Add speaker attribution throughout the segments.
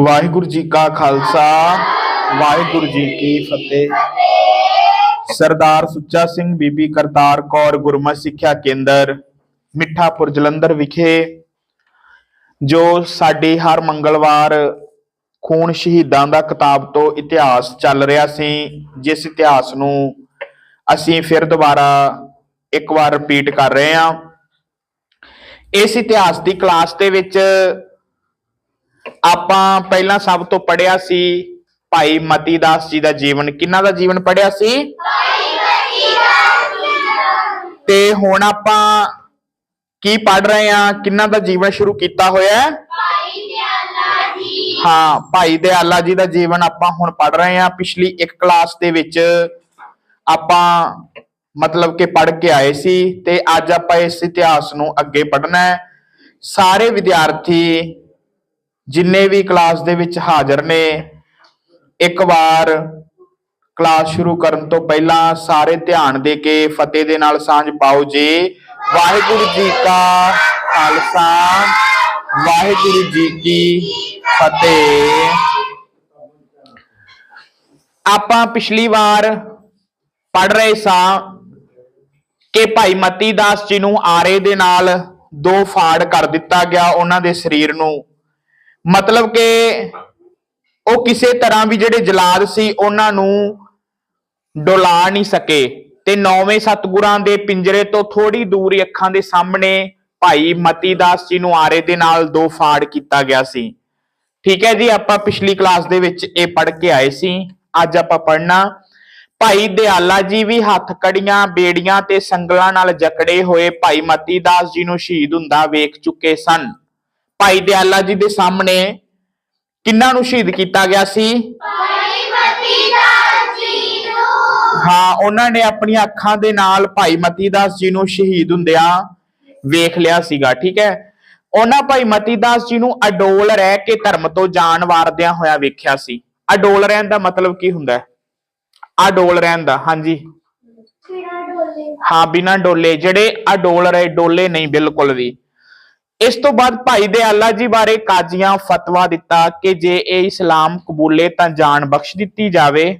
Speaker 1: ਵਾਹਿਗੁਰੂ ਜੀ ਕਾ ਖਾਲਸਾ, ਵਾਹਿਗੁਰੂ ਜੀ ਕੀ ਫਤਿਹ। ਸਰਦਾਰ ਸੁੱਚਾ ਸਿੰਘ ਬੀਬੀ ਕਰਤਾਰ ਕੌਰ ਗੁਰਮਤਿ ਸਿੱਖਿਆ ਕੇਂਦਰ, ਮਿੱਠਾਪੁਰ ਜਲੰਧਰ ਵਿਖੇ, ਜੋ ਸਾਡੇ ਹਰ ਮੰਗਲਵਾਰ ਖੂਨ ਸ਼ਹੀਦਾਂ ਦਾ ਕਿਤਾਬ ਤੋਂ ਇਤਿਹਾਸ ਚੱਲ ਰਿਹਾ ਸੀ, ਜਿਸ ਇਤਿਹਾਸ ਨੂੰ ਅਸੀਂ ਫਿਰ ਦੁਬਾਰਾ ਇੱਕ ਵਾਰ ਰਿਪੀਟ ਕਰ ਰਹੇ ਹਾਂ। ਇਸ ਇਤਿਹਾਸ ਦੀ ਕਲਾਸ ਦੇ ਵਿੱਚ ਆਪਾਂ ਪਹਿਲਾਂ ਸਭ ਤੋਂ ਪੜਿਆ ਸੀ ਭਾਈ ਮਤੀ ਦਾਸ ਜੀ ਦਾ ਜੀਵਨ। ਕਿੰਨਾ ਦਾ ਜੀਵਨ ਪੜਿਆ ਸੀ? ਤੇ ਹੁਣ ਆਪਾਂ ਕੀ ਪੜ ਰਹੇ ਹਾਂ? ਕਿੰਨਾ ਦਾ ਜੀਵਨ ਸ਼ੁਰੂ ਕੀਤਾ ਹੋਇਆ ਹੈ? ਹਾਂ, ਭਾਈ ਦਿਆਲਾ ਜੀ ਦਾ ਜੀਵਨ ਆਪਾਂ ਹੁਣ ਪੜ ਰਹੇ ਹਾਂ। ਪਿਛਲੀ ਇੱਕ ਕਲਾਸ ਦੇ ਵਿੱਚ ਆਪਾਂ ਮਤਲਬ ਕਿ ਪੜ ਕੇ ਆਏ ਸੀ ਤੇ ਅੱਜ ਆਪਾਂ ਇਸ ਇਤਿਹਾਸ ਨੂੰ ਅੱਗੇ ਪੜਨਾ ਹੈ। ਸਾਰੇ ਵਿਦਿਆਰਥੀ ਜਿੰਨੇ ਵੀ ਕਲਾਸ ਦੇ ਵਿੱਚ ਹਾਜ਼ਰ ਨੇ, ਇੱਕ ਵਾਰ ਕਲਾਸ ਸ਼ੁਰੂ ਕਰਨ ਤੋਂ ਪਹਿਲਾਂ ਸਾਰੇ ਧਿਆਨ ਦੇ ਕੇ ਫਤਿਹ ਦੇ ਨਾਲ ਸਾਂਝ ਪਾਓ ਜੀ। ਵਾਹਿਗੁਰੂ ਜੀ ਕਾ ਖਾਲਸਾ, ਵਾਹਿਗੁਰੂ ਜੀ ਕੀ ਫਤਿਹ। ਆਪਾਂ ਪਿਛਲੀ ਵਾਰ ਪੜ ਰਹੇ ਸਾਂ ਕਿ ਭਾਈ ਮਤੀ ਦਾਸ ਜੀ ਨੂੰ ਆਰੇ ਦੇ ਨਾਲ ਦੋ ਫਾੜ ਕਰ ਦਿੱਤਾ ਗਿਆ ਉਹਨਾਂ ਦੇ ਸਰੀਰ ਨੂੰ। ਮਤਲਬ ਕਿ ਉਹ ਕਿਸੇ ਤਰ੍ਹਾਂ ਵੀ ਜਿਹੜੇ ਜਲਾਦ ਸੀ, ਉਹਨਾਂ ਨੂੰ ਡੋਲਾ ਨਹੀਂ ਸਕੇ। ਤੇ ਨੌਵੇਂ ਸਤਗੁਰਾਂ ਦੇ ਪਿੰਜਰੇ ਤੋਂ ਥੋੜੀ ਦੂਰ ਅੱਖਾਂ ਦੇ ਸਾਹਮਣੇ ਭਾਈ ਮਤੀ ਦਾਸ ਜੀ ਨੂੰ ਆਰੇ ਦੇ ਨਾਲ ਦੋ ਫਾੜ ਕੀਤਾ ਗਿਆ ਸੀ। ਠੀਕ ਹੈ ਜੀ, ਆਪਾਂ ਪਿਛਲੀ ਕਲਾਸ ਦੇ ਵਿੱਚ ਇਹ ਪੜ੍ਹ ਕੇ ਆਏ ਸੀ। ਅੱਜ ਆਪਾਂ ਪੜ੍ਹਨਾ, ਭਾਈ ਦਿਆਲਾ ਜੀ ਵੀ ਹੱਥ ਕੜੀਆਂ, ਬੇੜੀਆਂ ਤੇ ਸੰਗਲਾਂ ਨਾਲ ਜਕੜੇ ਹੋਏ ਭਾਈ ਮਤੀ ਦਾਸ ਜੀ ਨੂੰ ਸ਼ਹੀਦ ਹੁੰਦਾ ਵੇਖ ਚੁੱਕੇ ਸਨ। ਭਾਈ ਦਿਆਲਾ ਜੀ ਦੇ ਸਾਹਮਣੇ ਕਿੰਨਾਂ ਨੂੰ ਸ਼ਹੀਦ ਕੀਤਾ ਗਿਆ ਸੀ? ਹਾਂ ਉਹਨਾਂ ਨੇ ਆਪਣੀਆਂ ਅੱਖਾਂ ਦੇ ਨਾਲ ਭਾਈ ਮਤੀ ਦਾਸ ਜੀ ਨੂੰ ਸ਼ਹੀਦ ਹੁੰਦਿਆਂ ਵੇਖ ਲਿਆ ਸੀਗਾ ਠੀਕ ਹੈ? ਉਹਨਾਂ ਭਾਈ ਮਤੀ ਦਾਸ ਜੀ ਨੂੰ ਅਡੋਲ ਰਹਿ ਕੇ ਧਰਮ ਤੋਂ ਜਾਣ ਵਾਰਦਿਆਂ ਹੋਇਆ ਵੇਖਿਆ ਸੀ। ਅਡੋਲ ਰਹਿਣ ਦਾ ਮਤਲਬ ਕੀ ਹੁੰਦਾ ਹੈ? ਅਡੋਲ ਰਹਿਣ ਦਾ ਹਾਂਜੀ। ਹਾਂ ਬਿਨਾਂ ਡੋਲੇ ਜਿਹੜੇ ਅਡੋਲ ਰਹੇ ਡੋਲੇ ਨਹੀਂ ਬਿਲਕੁਲ ਵੀ। ਇਸ ਤੋਂ ਬਾਅਦ ਭਾਈ ਦਿਆਲਾ ਜੀ ਬਾਰੇ ਕਾਜ਼ੀਆਂ ਫਤਵਾ ਦਿੱਤਾ ਕਿ ਜੇ ਇਹ ਇਸਲਾਮ ਕਬੂਲੇ ਤਾਂ ਜਾਨ ਬਖਸ਼ ਦਿੱਤੀ ਜਾਵੇ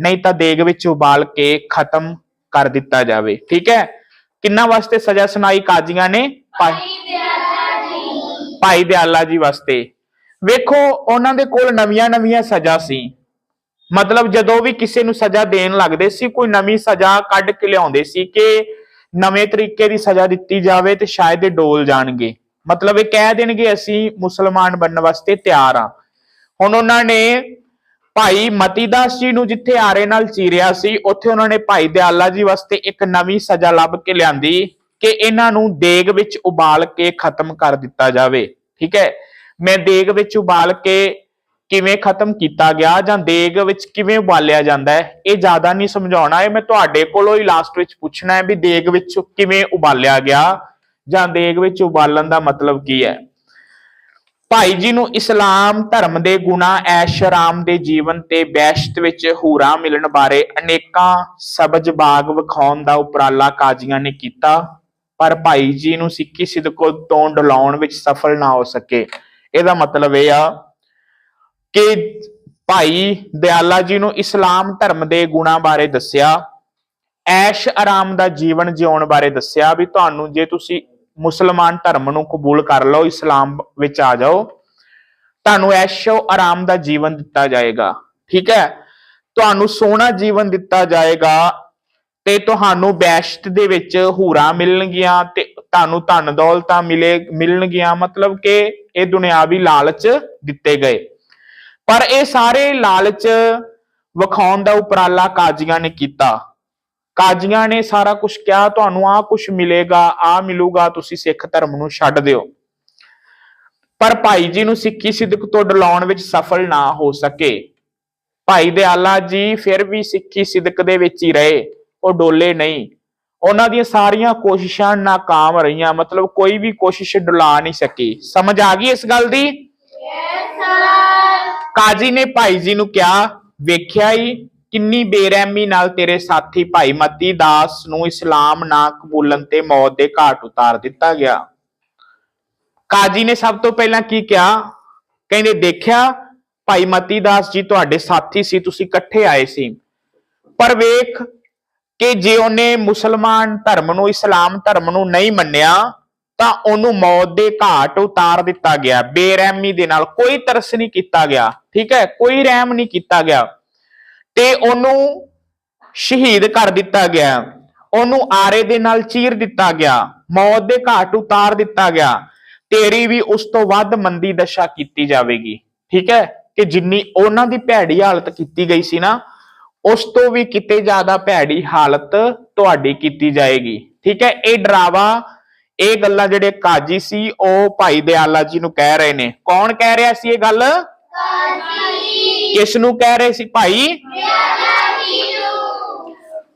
Speaker 1: ਨਹੀਂ ਤਾਂ ਦੇਗ ਵਿੱਚ ਉਬਾਲ ਕੇ ਖਤਮ ਕਰ ਦਿੱਤਾ ਜਾਵੇ। ਠੀਕ ਹੈ? ਕਿੰਨਾ ਵਾਸਤੇ ਸਜ਼ਾ ਸੁਣਾਈ ਕਾਜ਼ੀਆਂ ਨੇ? ਭਾਈ ਭਾਈ ਦਿਆਲਾ ਜੀ। ਵਾਸਤੇ। ਵੇਖੋ ਉਹਨਾਂ ਦੇ ਕੋਲ ਨਵੀਆਂ-ਨਵੀਆਂ ਸਜ਼ਾ ਸੀ। ਮਤਲਬ ਜਦੋਂ ਵੀ ਕਿਸੇ ਨੂੰ ਸਜ਼ਾ ਦੇਣ ਲੱਗਦੇ ਸੀ ਕੋਈ ਨਵੀਂ ਸਜ਼ਾ ਕੱਢ ਕੇ ਲਿਆਉਂਦੇ ਸੀ ਕਿ ਨਵੇਂ ਤਰੀਕੇ ਦੀ ਸਜ਼ਾ ਦਿੱਤੀ ਜਾਵੇ ਤੇ ਸ਼ਾਇਦ ਇਹ ਡੋਲ ਜਾਣਗੇ। ਮਤਲਬ ਇਹ ਕਹਿ ਦੇਣਗੇ ਅਸੀਂ ਮੁਸਲਮਾਨ ਬਣਨ ਵਾਸਤੇ ਤਿਆਰ ਆ ਹੁਣ ਉਹਨਾਂ ਨੇ ਭਾਈ ਮਤੀਦਾਸ ਜੀ ਨੂੰ ਜਿੱਥੇ ਆਰੇ ਨਾਲ ਚੀਰਿਆ ਸੀ, ਉੱਥੇ ਉਹਨਾਂ ਨੇ ਭਾਈ ਦਿਆਲਾ ਜੀ ਵਾਸਤੇ ਇੱਕ ਨਵੀਂ ਸਜ਼ਾ ਲੱਭ ਕੇ ਲਿਆਂਦੀ ਕਿ ਇਹਨਾਂ ਨੂੰ ਦੇਗ ਵਿੱਚ ਉਬਾਲ ਕੇ ਖਤਮ ਕਰ ਦਿੱਤਾ ਜਾਵੇ। ਠੀਕ ਹੈ? ਮੈਂ ਦੇਗ ਵਿੱਚ ਉਬਾਲ ਕੇ ਕਿਵੇਂ ਖਤਮ ਕੀਤਾ ਗਿਆ ਜਾਂ ਦੇਗ ਵਿੱਚ ਕਿਵੇਂ ਉਬਾਲਿਆ ਜਾਂਦਾ ਹੈ, ਇਹ ਜ਼ਿਆਦਾ ਨਹੀਂ ਸਮਝਾਉਣਾ। ਇਹ ਮੈਂ ਤੁਹਾਡੇ ਕੋਲੋਂ ਹੀ ਲਾਸਟ ਵਿੱਚ ਪੁੱਛਣਾ ਹੈ ਵੀ ਦੇਗ ਵਿੱਚ ਕਿਵੇਂ ਉਬਾਲਿਆ ਗਿਆ। ਜਾਂ ਦੇਗ ਵਿੱਚ ਉਬਾਲਣ ਦਾ ਮਤਲਬ ਕੀ ਹੈ? ਭਾਈ ਜੀ ਨੂੰ ਇਸਲਾਮ ਧਰਮ ਦੇ ਗੁਣਾ, ਐਸ਼ ਆਰਾਮ ਦੇ ਜੀਵਨ ਤੇ ਬੈਸ਼ਤ ਵਿੱਚ ਹੂਰਾ ਮਿਲਣ ਬਾਰੇ ਅਨੇਕਾਂ ਸਬਜ ਬਾਗ ਵਿਖਾਉਣ ਦਾ ਉਪਰਾਲਾ ਕਾਜ਼ੀਆਂ ਨੇ ਕੀਤਾ। ਪਰ ਭਾਈ ਜੀ ਨੂੰ ਸਿੱਖੀ ਸਿਦਕ ਤੋਂ ਡਲਾਉਣ ਵਿੱਚ ਸਫਲ ਨਾ ਹੋ ਸਕੇ। ਇਹਦਾ ਮਤਲਬ ਇਹ ਆ ਕਿ ਭਾਈ ਦਿਆਲਾ ਜੀ ਨੂੰ ਇਸਲਾਮ ਧਰਮ ਦੇ ਗੁਣਾ ਬਾਰੇ ਦੱਸਿਆ, ਐਸ਼ ਆਰਾਮ ਦਾ ਜੀਵਨ ਜਿਉਣ ਬਾਰੇ ਦੱਸਿਆ ਵੀ ਤੁਹਾਨੂੰ ਜੇ ਤੁਸੀਂ ਮੁਸਲਮਾਨ ਧਰਮ ਨੂੰ ਕਬੂਲ ਕਰ ਲਓ, ਇਸਲਾਮ ਵਿੱਚ ਆ ਜਾਓ। ਤੁਹਾਨੂੰ ਐਸ਼ੋ ਆਰਾਮ ਦਾ ਜੀਵਨ ਦਿੱਤਾ ਜਾਏਗਾ, ਠੀਕ ਹੈ? ਤੁਹਾਨੂੰ ਸੋਹਣਾ ਜੀਵਨ ਦਿੱਤਾ ਜਾਏਗਾ ਤੇ ਤੁਹਾਨੂੰ ਬੈਸ਼ਤ ਦੇ ਵਿੱਚ ਹੂਰਾ ਮਿਲਣਗੀਆਂ ਤੇ ਤੁਹਾਨੂੰ ਧਨ ਦੌਲਤਾਂ ਮਿਲੇ, ਮਿਲਣਗੀਆਂ, ਮਤਲਬ ਕਿ ਇਹ ਦੁਨਿਆਵੀ ਲਾਲਚ ਦਿੱਤੇ ਗਏ। ਪਰ ਇਹ ਸਾਰੇ ਲਾਲਚ ਵਿਖਾਉਣ ਦਾ ਉਪਰਾਲਾ ਕਾਜ਼ੀਆਂ ਨੇ ਕੀਤਾ। ਕਾਜ਼ੀਆਂ ਨੇ ਸਾਰਾ ਕੁਝ ਕਿਹਾ ਤੁਹਾਨੂੰ ਆ ਕੁਝ ਮਿਲੇਗਾ ਆ ਮਿਲੂਗਾ ਤੁਸੀਂ ਸਿੱਖ ਧਰਮ ਨੂੰ ਛੱਡ ਦਿਓ। ਪਰ ਭਾਈ ਜੀ ਨੂੰ ਸਿੱਖੀ ਸਿੱਧਕ ਤੋਂ ਡਲਾਉਣ ਵਿੱਚ ਸਫਲ ਨਾ ਹੋ ਸਕੇ। ਭਾਈ ਦਿਆਲਾ ਜੀ ਫਿਰ ਵੀ ਸਿੱਖੀ ਸਿੱਧਕ ਦੇ ਵਿੱਚ ਹੀ ਰਹੇ ਉਹ ਡੋਲੇ ਨਹੀਂ। ਉਹਨਾਂ ਦੀਆਂ ਸਾਰੀਆਂ ਕੋਸ਼ਿਸ਼ਾਂ ਨਾਕਾਮ ਰਹੀਆਂ ਮਤਲਬ ਕੋਈ ਵੀ ਕੋਸ਼ਿਸ਼ ਡੁਲਾ ਨਹੀਂ ਸਕੀ। ਸਮਝ ਆ ਗਈ ਇਸ ਗੱਲ ਦੀ? ਕਾਜੀ ਨੇ ਭਾਈ ਜੀ ਨੂੰ ਕਿਹਾ ਵੇਖਿਆ ਹੀ ਕਿੰਨੀ ਬੇਰਹਿਮੀ ਨਾਲ ਤੇਰੇ ਸਾਥੀ ਭਾਈ ਮਤੀ ਦਾਸ ਨੂੰ ਇਸਲਾਮ ਨਾ ਕਬੂਲਣ ਤੇ ਮੌਤ ਦੇ ਘਾਟ ਉਤਾਰ ਦਿੱਤਾ ਗਿਆ। ਕਾਜੀ ਨੇ ਸਭ ਤੋਂ ਪਹਿਲਾਂ ਕੀ ਕਿਹਾ? ਕਹਿੰਦੇ, ਦੇਖਿਆ, ਭਾਈ ਮਤੀ ਦਾਸ ਜੀ ਤੁਹਾਡੇ ਸਾਥੀ ਸੀ, ਤੁਸੀਂ ਇਕੱਠੇ ਆਏ ਸੀ। ਪਰ ਵੇਖ ਕਿ ਜੇ ਉਹਨੇ ਮੁਸਲਮਾਨ ਧਰਮ ਨੂੰ, ਇਸਲਾਮ ਧਰਮ ਨੂੰ ਨਹੀਂ ਮੰਨਿਆ, ਤਾਂ ਉਹਨੂੰ ਮੌਤ ਦੇ ਘਾਟ ਉਤਾਰ ਦਿੱਤਾ ਗਿਆ। ਬੇਰਹਿਮੀ ਦੇ ਨਾਲ ਕੋਈ ਤਰਸ ਨਹੀਂ ਕੀਤਾ ਗਿਆ। ਠੀਕ ਹੈ? ਕੋਈ ਰਹਿਮ ਨਹੀਂ ਕੀਤਾ ਗਿਆ। ਤੇ ਉਹਨੂੰ ਸ਼ਹੀਦ ਕਰ ਦਿੱਤਾ ਗਿਆ। ਉਹਨੂੰ ਆਰੇ ਦੇ ਨਾਲ ਚੀਰ ਦਿੱਤਾ ਗਿਆ। ਮੌਤ ਦੇ ਘਾਟ ਉਤਾਰ ਦਿੱਤਾ ਗਿਆ। ਤੇਰੀ ਵੀ ਉਸ ਤੋਂ ਵੱਧ ਮੰਦੀ ਦਸ਼ਾ ਕੀਤੀ ਜਾਵੇਗੀ। ਠੀਕ ਹੈ? ਕਿ ਜਿੰਨੀ ਉਹਨਾਂ ਦੀ ਭੈੜੀ ਹਾਲਤ ਕੀਤੀ ਗਈ ਸੀ ਨਾ, ਉਸ ਤੋਂ ਵੀ ਕਿਤੇ ਜ਼ਿਆਦਾ ਭੈੜੀ ਹਾਲਤ ਤੁਹਾਡੀ ਕੀਤੀ ਜਾਏਗੀ। ਠੀਕ ਹੈ? ਇਹ ਡਰਾਵਾ, ਇਹ ਗੱਲਾਂ ਜਿਹੜੇ ਕਾਜੀ ਸੀ, ਉਹ ਭਾਈ ਦਿਆਲਾ ਜੀ ਨੂੰ ਕਹਿ ਰਹੇ ਨੇ। ਕੌਣ ਕਹਿ ਰਿਹਾ ਸੀ ਇਹ ਗੱਲ? ਕਿਸ ਨੂੰ ਕਹਿ ਰਹੇ ਸੀ ਭਾਈ?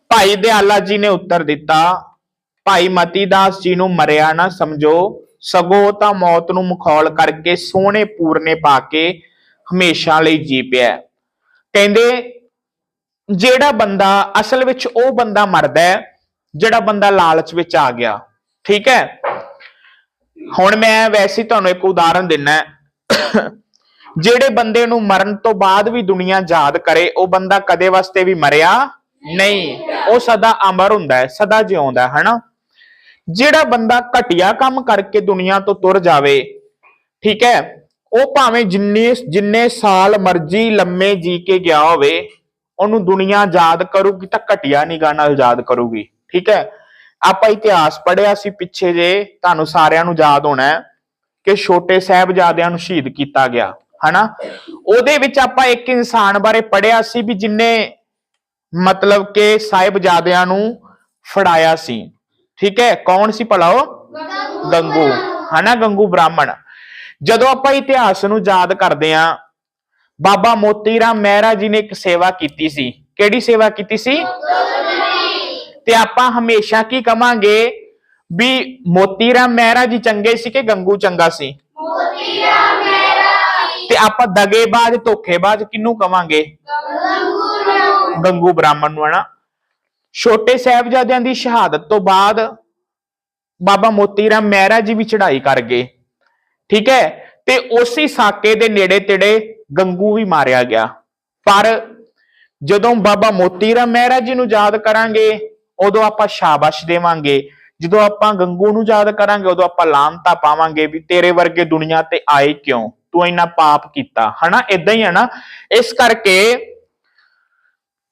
Speaker 1: ਭਾਈ ਦਿਆਲਾ ਜੀ ਨੇ ਉੱਤਰ ਦਿੱਤਾ, ਭਾਈ ਮਤੀ ਦਾਸ ਜੀ ਨੂੰ ਮਰਿਆ ਨਾ ਸਮਝੋ, ਸਗੋਂ ਤਾਂ ਮੌਤ ਨੂੰ ਮਖੌਲ ਕਰਕੇ ਸੋਹਣੇ ਪੂਰਨੇ ਪਾ ਕੇ ਹਮੇਸ਼ਾ ਲਈ ਜੀ ਪਿਆ ਕਹਿੰਦੇ, ਜਿਹੜਾ ਬੰਦਾ ਅਸਲ ਵਿੱਚ ਉਹ ਬੰਦਾ ਮਰਦਾ ਹੈ, ਜਿਹੜਾ ਬੰਦਾ ਲਾਲਚ ਵਿੱਚ ਆ ਗਿਆ। ਠੀਕ ਹੈ? ਹੁਣ ਮੈਂ ਵੈਸੇ ਤੁਹਾਨੂੰ ਇੱਕ ਉਦਾਹਰਨ ਦਿੰਨਾ ਜਿਹੜੇ ਬੰਦੇ ਨੂੰ ਮਰਨ ਤੋਂ ਬਾਅਦ ਵੀ ਦੁਨੀਆ ਯਾਦ ਕਰੇ, ਉਹ ਬੰਦਾ ਕਦੇ ਵਾਸਤੇ ਵੀ ਮਰਿਆ ਨਹੀਂ। ਉਹ ਸਦਾ ਅਮਰ ਹੁੰਦਾ ਹੈ, ਸਦਾ ਜਿਉਂਦਾ ਹੈ, ਹਨਾ? ਜਿਹੜਾ ਬੰਦਾ ਘਟਿਆ ਕੰਮ ਕਰਕੇ ਦੁਨੀਆ ਤੋਂ ਤੁਰ ਜਾਵੇ, ਠੀਕ ਹੈ, ਉਹ ਭਾਵੇਂ ਜਿੰਨੇ ਜਿੰਨੇ ਸਾਲ ਮਰਜ਼ੀ ਲੰਮੇ ਜੀ ਕੇ ਗਿਆ ਹੋਵੇ, ਉਹਨੂੰ ਦੁਨੀਆ ਯਾਦ ਕਰੂਗੀ ਤਾਂ ਘਟਿਆ ਨਿਗਾਹ ਨਾਲ ਯਾਦ ਕਰੂਗੀ, ਠੀਕ ਹੈ? ਆਪਾਂ ਇਤਿਹਾਸ ਪੜਿਆ ਸੀ ਪਿੱਛੇ ਜੇ, ਤੁਹਾਨੂੰ ਸਾਰਿਆਂ ਨੂੰ ਯਾਦ ਹੋਣਾ ਹੈ ਕਿ ਛੋਟੇ ਸਾਹਿਬਜ਼ਾਦਿਆਂ ਨੂੰ ਸ਼ਹੀਦ ਕੀਤਾ ਗਿਆ। ਹਨਾ? ਉਹਦੇ ਵਿੱਚ ਆਪਾਂ ਇੱਕ ਇਨਸਾਨ ਬਾਰੇ ਪੜਿਆ ਸੀ ਵੀ ਜਿਨੇ ਮਤਲਬ ਕਿ ਸਾਹਿਬਜ਼ਾਦਿਆਂ ਨੂੰ ਫੜਾਇਆ ਸੀ। ਠੀਕ ਹੈ? ਕੌਣ ਸੀ ਭਲਾ ਉਹ? ਗੰਗੂ। ਹਨਾ? ਗੰਗੂ ਬ੍ਰਾਹਮਣ। ਜਦੋਂ ਆਪਾਂ ਇਤਿਹਾਸ ਨੂੰ ਯਾਦ ਕਰਦੇ ਆਂ ਬਾਬਾ ਮੋਤੀ ਰਾਮ ਮਹਿਰਾ ਜੀ ਨੇ ਇੱਕ ਸੇਵਾ ਕੀਤੀ ਸੀ। ਕਿਹੜੀ ਸੇਵਾ ਕੀਤੀ ਸੀ? ਤੇ ਆਪਾਂ ਹਮੇਸ਼ਾ ਕੀ ਕਵਾਂਗੇ ਵੀ ਮੋਤੀ ਰਾਮ ਮਹਿਰਾ ਜੀ ਚੰਗੇ ਸੀ ਕਿ ਗੰਗੂ ਚੰਗਾ ਸੀ? ਤੇ ਆਪਾਂ ਦਗੇਬਾਜ਼ ਧੋਖੇਬਾਜ਼ ਕਿਹਨੂੰ ਕਵਾਂਗੇ? ਗੰਗੂ ਬ੍ਰਾਹਮਣ ਨੂੰ, ਹਨਾ? ਛੋਟੇ ਸਾਹਿਬਜ਼ਾਦਿਆਂ ਦੀ ਸ਼ਹਾਦਤ ਤੋਂ ਬਾਅਦ ਬਾਬਾ ਮੋਤੀ ਰਾਮ ਮਹਿਰਾ ਜੀ ਵੀ ਚੜ੍ਹਾਈ ਕਰ ਗਏ। ਠੀਕ ਹੈ? ਤੇ ਉਸੇ ਸਾਕੇ ਦੇ ਨੇੜੇ ਤੇੜੇ ਗੰਗੂ ਵੀ ਮਾਰਿਆ ਗਿਆ। ਪਰ ਜਦੋਂ ਬਾਬਾ ਮੋਤੀ ਰਾਮ ਮਹਿਰਾ ਜੀ ਨੂੰ ਯਾਦ ਕਰਾਂਗੇ, ਉਦੋਂ ਆਪਾਂ ਸ਼ਾਬਾਸ਼ ਦੇਵਾਂਗੇ। ਜਦੋਂ ਆਪਾਂ ਗੰਗੂ ਨੂੰ ਯਾਦ ਕਰਾਂਗੇ, ਉਦੋਂ ਆਪਾਂ ਲਾਮਤਾ ਪਾਵਾਂਗੇ ਵੀ ਤੇਰੇ ਵਰਗੇ ਦੁਨੀਆ ਤੇ ਆਏ ਕਿਉਂ? ਤੂੰ ਇੰਨਾ ਪਾਪ ਕੀਤਾ, ਹਨਾ? ਇਦਾਂ ਹੀ ਹੈ ਨਾ? ਇਸ ਕਰਕੇ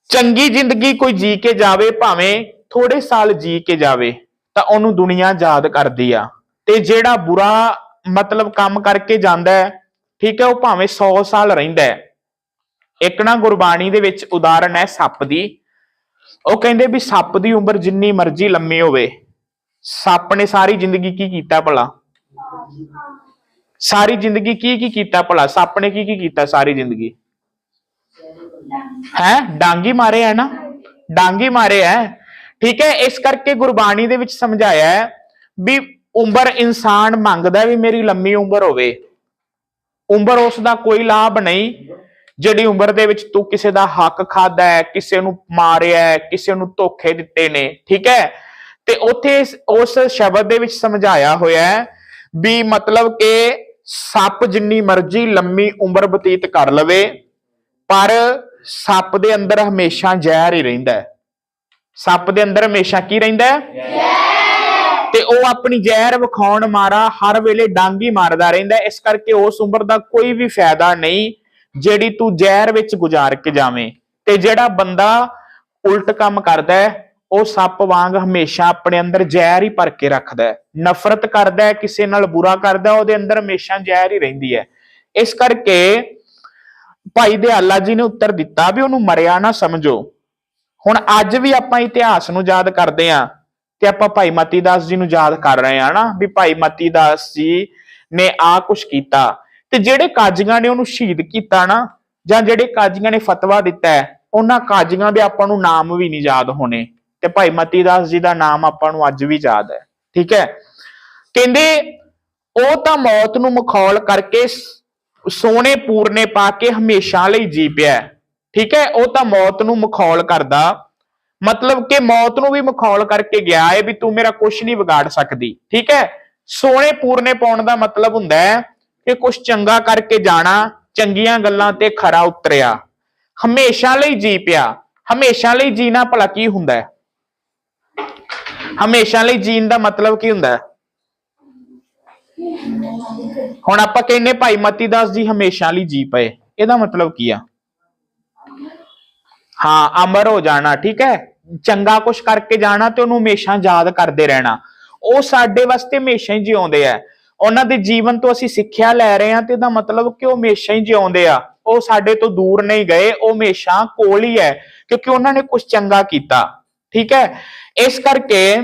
Speaker 1: ਚੰਗੀ ਜ਼ਿੰਦਗੀ ਕੋਈ ਜੀ ਕੇ ਜਾਵੇ, ਭਾਵੇਂ ਥੋੜੇ ਸਾਲ ਜੀ ਕੇ ਜਾਵੇ, ਤਾਂ ਉਹਨੂੰ ਦੁਨੀਆ ਯਾਦ ਕਰਦੀ ਆ। ਤੇ ਜਿਹੜਾ ਬੁਰਾ ਮਤਲਬ ਕੰਮ ਕਰਕੇ ਜਾਂਦਾ ਹੈ, ਠੀਕ ਹੈ, ਉਹ ਭਾਵੇਂ 100 ਸਾਲ ਰਹਿੰਦਾ ਹੈ। ਇੱਕ ਨਾ ਗੁਰਬਾਣੀ ਦੇ ਵਿੱਚ ਉਦਾਹਰਣ ਹੈ ਸੱਪ ਦੀ। ਉਹ ਕਹਿੰਦੇ ਵੀ ਸੱਪ ਦੀ ਉਮਰ ਜਿੰਨੀ ਮਰਜ਼ੀ ਲੰਮੀ ਹੋਵੇ। ਸੱਪ ਨੇ ਸਾਰੀ ਜ਼ਿੰਦਗੀ ਕੀ ਕੀਤਾ ਭਲਾ? ਸਾਰੀ ਜ਼ਿੰਦਗੀ ਕੀ ਕੀ ਕੀਤਾ ਭਲਾ? ਸੱਪ ਨੇ ਕੀ ਕੀ ਕੀਤਾ ਸਾਰੀ ਜ਼ਿੰਦਗੀ? ਹੈ? ਡਾਂਗੀ ਮਾਰੇ ਹੈ ਨਾ? ਡਾਂਗੀ ਮਾਰੇ ਹੈ ਠੀਕ ਹੈ, ਇਸ ਕਰਕੇ ਗੁਰਬਾਣੀ ਦੇ ਵਿੱਚ ਸਮਝਾਇਆ ਹੈ ਵੀ ਉਮਰ ਇਨਸਾਨ ਮੰਗਦਾ ਵੀ ਮੇਰੀ ਲੰਮੀ ਉਮਰ ਹੋਵੇ। ਉਮਰ ਉਸ ਦਾ ਕੋਈ ਲਾਭ ਨਹੀਂ, ਜਿਹੜੀ ਉਮਰ ਦੇ ਵਿੱਚ ਤੂੰ ਕਿਸੇ ਦਾ ਹੱਕ ਖਾਦਾ ਹੈ, ਕਿਸੇ ਨੂੰ ਮਾਰਿਆ ਹੈ, ਕਿਸੇ ਨੂੰ ਧੋਖੇ ਦਿੱਤੇ ਨੇ, ਠੀਕ ਹੈ? ਤੇ ਉੱਥੇ ਉਸ ਸ਼ਬਦ ਦੇ ਵਿੱਚ ਸਮਝਾਇਆ ਹੋਇਆ ਹੈ ਵੀ ਮਤਲਬ ਕਿ ਸੱਪ ਜਿੰਨੀ ਮਰਜ਼ੀ ਲੰਮੀ ਉਮਰ ਬਤੀਤ ਕਰ ਲਵੇ ਪਰ ਸੱਪ ਦੇ ਅੰਦਰ ਹਮੇਸ਼ਾ ਜ਼ਹਿਰ ਹੀ ਰਹਿੰਦਾ ਹੈ। ਸੱਪ ਦੇ ਅੰਦਰ ਹਮੇਸ਼ਾ ਕੀ ਰਹਿੰਦਾ ਹੈ? ਤੇ ਉਹ ਆਪਣੀ ਜ਼ਹਿਰ ਵਿਖਾਉਣ ਮਾਰਾ ਹਰ ਵੇਲੇ ਡਾਂਗੀ ਮਾਰਦਾ ਰਹਿੰਦਾ। ਇਸ ਕਰਕੇ ਉਸ ਉਮਰ ਦਾ ਕੋਈ ਵੀ ਫਾਇਦਾ ਨਹੀਂ ਜਿਹੜੀ ਤੂੰ ਜ਼ਹਿਰ ਵਿੱਚ ਗੁਜ਼ਾਰ ਕੇ ਜਾਵੇਂ। ਤੇ ਜਿਹੜਾ ਬੰਦਾ ਉਲਟ ਕੰਮ ਕਰਦਾ ਹੈ ਉਹ ਸੱਪ ਵਾਂਗ ਹਮੇਸ਼ਾ ਆਪਣੇ ਅੰਦਰ ਜ਼ਹਿਰ ਹੀ ਭਰ ਕੇ ਰੱਖਦਾ ਹੈ। ਨਫ਼ਰਤ ਕਰਦਾ ਹੈ, ਕਿਸੇ ਨਾਲ ਬੁਰਾ ਕਰਦਾ ਉਹਦੇ ਅੰਦਰ ਹਮੇਸ਼ਾ ਜ਼ਹਿਰ ਹੀ ਰਹਿੰਦੀ ਹੈ। ਇਸ ਕਰਕੇ ਭਾਈ ਦਿਆਲਾ ਜੀ ਨੇ ਉੱਤਰ ਦਿੱਤਾ ਵੀ ਉਹਨੂੰ ਮਰਿਆ ਨਾ ਸਮਝੋ। ਹੁਣ ਅੱਜ ਵੀ ਆਪਾਂ ਇਤਿਹਾਸ ਨੂੰ ਯਾਦ ਕਰਦੇ ਆਂ ਤੇ ਆਪਾਂ ਭਾਈ ਮਤੀ ਦਾਸ ਜੀ ਨੂੰ ਯਾਦ ਕਰ ਰਹੇ ਆ ਨਾ ਵੀ ਭਾਈ ਮਤੀ ਦਾਸ ਜੀ ਨੇ ਆ ਕੁਛ ਕੀਤਾ ਤੇ ਜਿਹੜੇ ਕਾਜ਼ੀਆਂ ਨੇ ਉਹਨੂੰ ਸ਼ਹੀਦ ਕੀਤਾ ਨਾ ਜਾਂ ਜਿਹੜੇ ਕਾਜ਼ੀਆਂ ਨੇ ਫਤਵਾ ਦਿੱਤਾ ਹੈ, ਉਹਨਾਂ ਕਾਜ਼ੀਆਂ ਦੇ ਆਪਾਂ ਨੂੰ ਨਾਮ ਵੀ ਨਹੀਂ ਯਾਦ ਹੋਣੇ। ਤੇ ਭਾਈ ਮਤੀ ਦਾਸ ਜੀ ਦਾ ਨਾਮ ਆਪਾਂ ਨੂੰ ਅੱਜ ਵੀ ਯਾਦ ਹੈ, ਠੀਕ ਹੈ? ਕਹਿੰਦੇ, ਉਹ ਤਾਂ ਮੌਤ ਨੂੰ ਮਖੌਲ ਕਰਕੇ ਸ- ਸੋਹਣੇ ਪੂਰਨੇ ਪਾ ਕੇ ਹਮੇਸ਼ਾ ਲਈ ਜੀ ਪਿਆ ਠੀਕ ਹੈ? ਉਹ ਤਾਂ ਮੌਤ ਨੂੰ ਮਖੌਲ ਕਰਦਾ। ਮਤਲਬ ਕਿ ਮੌਤ ਨੂੰ ਵੀ ਮਖੌਲ ਕਰਕੇ ਗਿਆ ਹੈ ਵੀ ਤੂੰ ਮੇਰਾ ਕੁਝ ਨਹੀਂ ਵਿਗਾੜ ਸਕਦੀ, ਠੀਕ ਹੈ? ਸੋਹਣੇ ਪੂਰਨੇ ਪਾਉਣ ਦਾ ਮਤਲਬ ਹੁੰਦਾ ਹੈ ਕਿ ਕੁਝ ਚੰਗਾ ਕਰਕੇ ਜਾਣਾ, ਚੰਗੀਆਂ ਗੱਲਾਂ ਤੇ ਖਰਾ ਉਤਰਿਆ। ਹਮੇਸ਼ਾ ਲਈ ਜੀ ਪਿਆ, ਹਮੇਸ਼ਾ ਲਈ ਜੀਣਾ ਭਲਾ ਕੀ ਹੁੰਦਾ ਹੈ? ਹਮੇਸ਼ਾ ਲਈ ਜੀਣ ਦਾ ਮਤਲਬ ਕੀ ਹੁੰਦਾ ਹੈ? ਹੁਣ ਆਪਾਂ ਕਹਿੰਨੇ ਭਾਈ ਮਤੀ ਦਾਸ ਜੀ ਹਮੇਸ਼ਾ ਲਈ ਜੀ ਪਏ। ਇਹਦਾ ਮਤਲਬ ਕੀ ਆ? ਹਾਂ, ਅਮਰ ਹੋ ਜਾਣਾ, ਠੀਕ ਹੈ? ਚੰਗਾ ਕੁਛ ਕਰਕੇ ਜਾਣਾ ਤੇ ਉਹਨੂੰ ਹਮੇਸ਼ਾ ਯਾਦ ਕਰਦੇ ਰਹਿਣਾ। ਉਹ ਸਾਡੇ ਵਾਸਤੇ ਹਮੇਸ਼ਾ ਹੀ ਜਿਉਂਦੇ ਆ। ਉਹਨਾਂ ਦੇ ਜੀਵਨ ਤੋਂ ਅਸੀਂ ਸਿੱਖਿਆ ਲੈ ਰਹੇ ਹਾਂ ਤੇ ਇਹਦਾ ਮਤਲਬ ਕਿ ਉਹ ਹਮੇਸ਼ਾ ਹੀ ਜਿਉਂਦੇ ਆ। ਉਹ ਸਾਡੇ ਤੋਂ ਦੂਰ ਨਹੀਂ ਗਏ, ਉਹ ਹਮੇਸ਼ਾ ਕੋਲ ਹੀ ਹੈ ਕਿਉਂਕਿ ਉਹਨਾਂ ਨੇ ਕੁਝ ਚੰਗਾ ਕੀਤਾ। ਠੀਕ ਹੈ? ਇਸ ਕਰਕੇ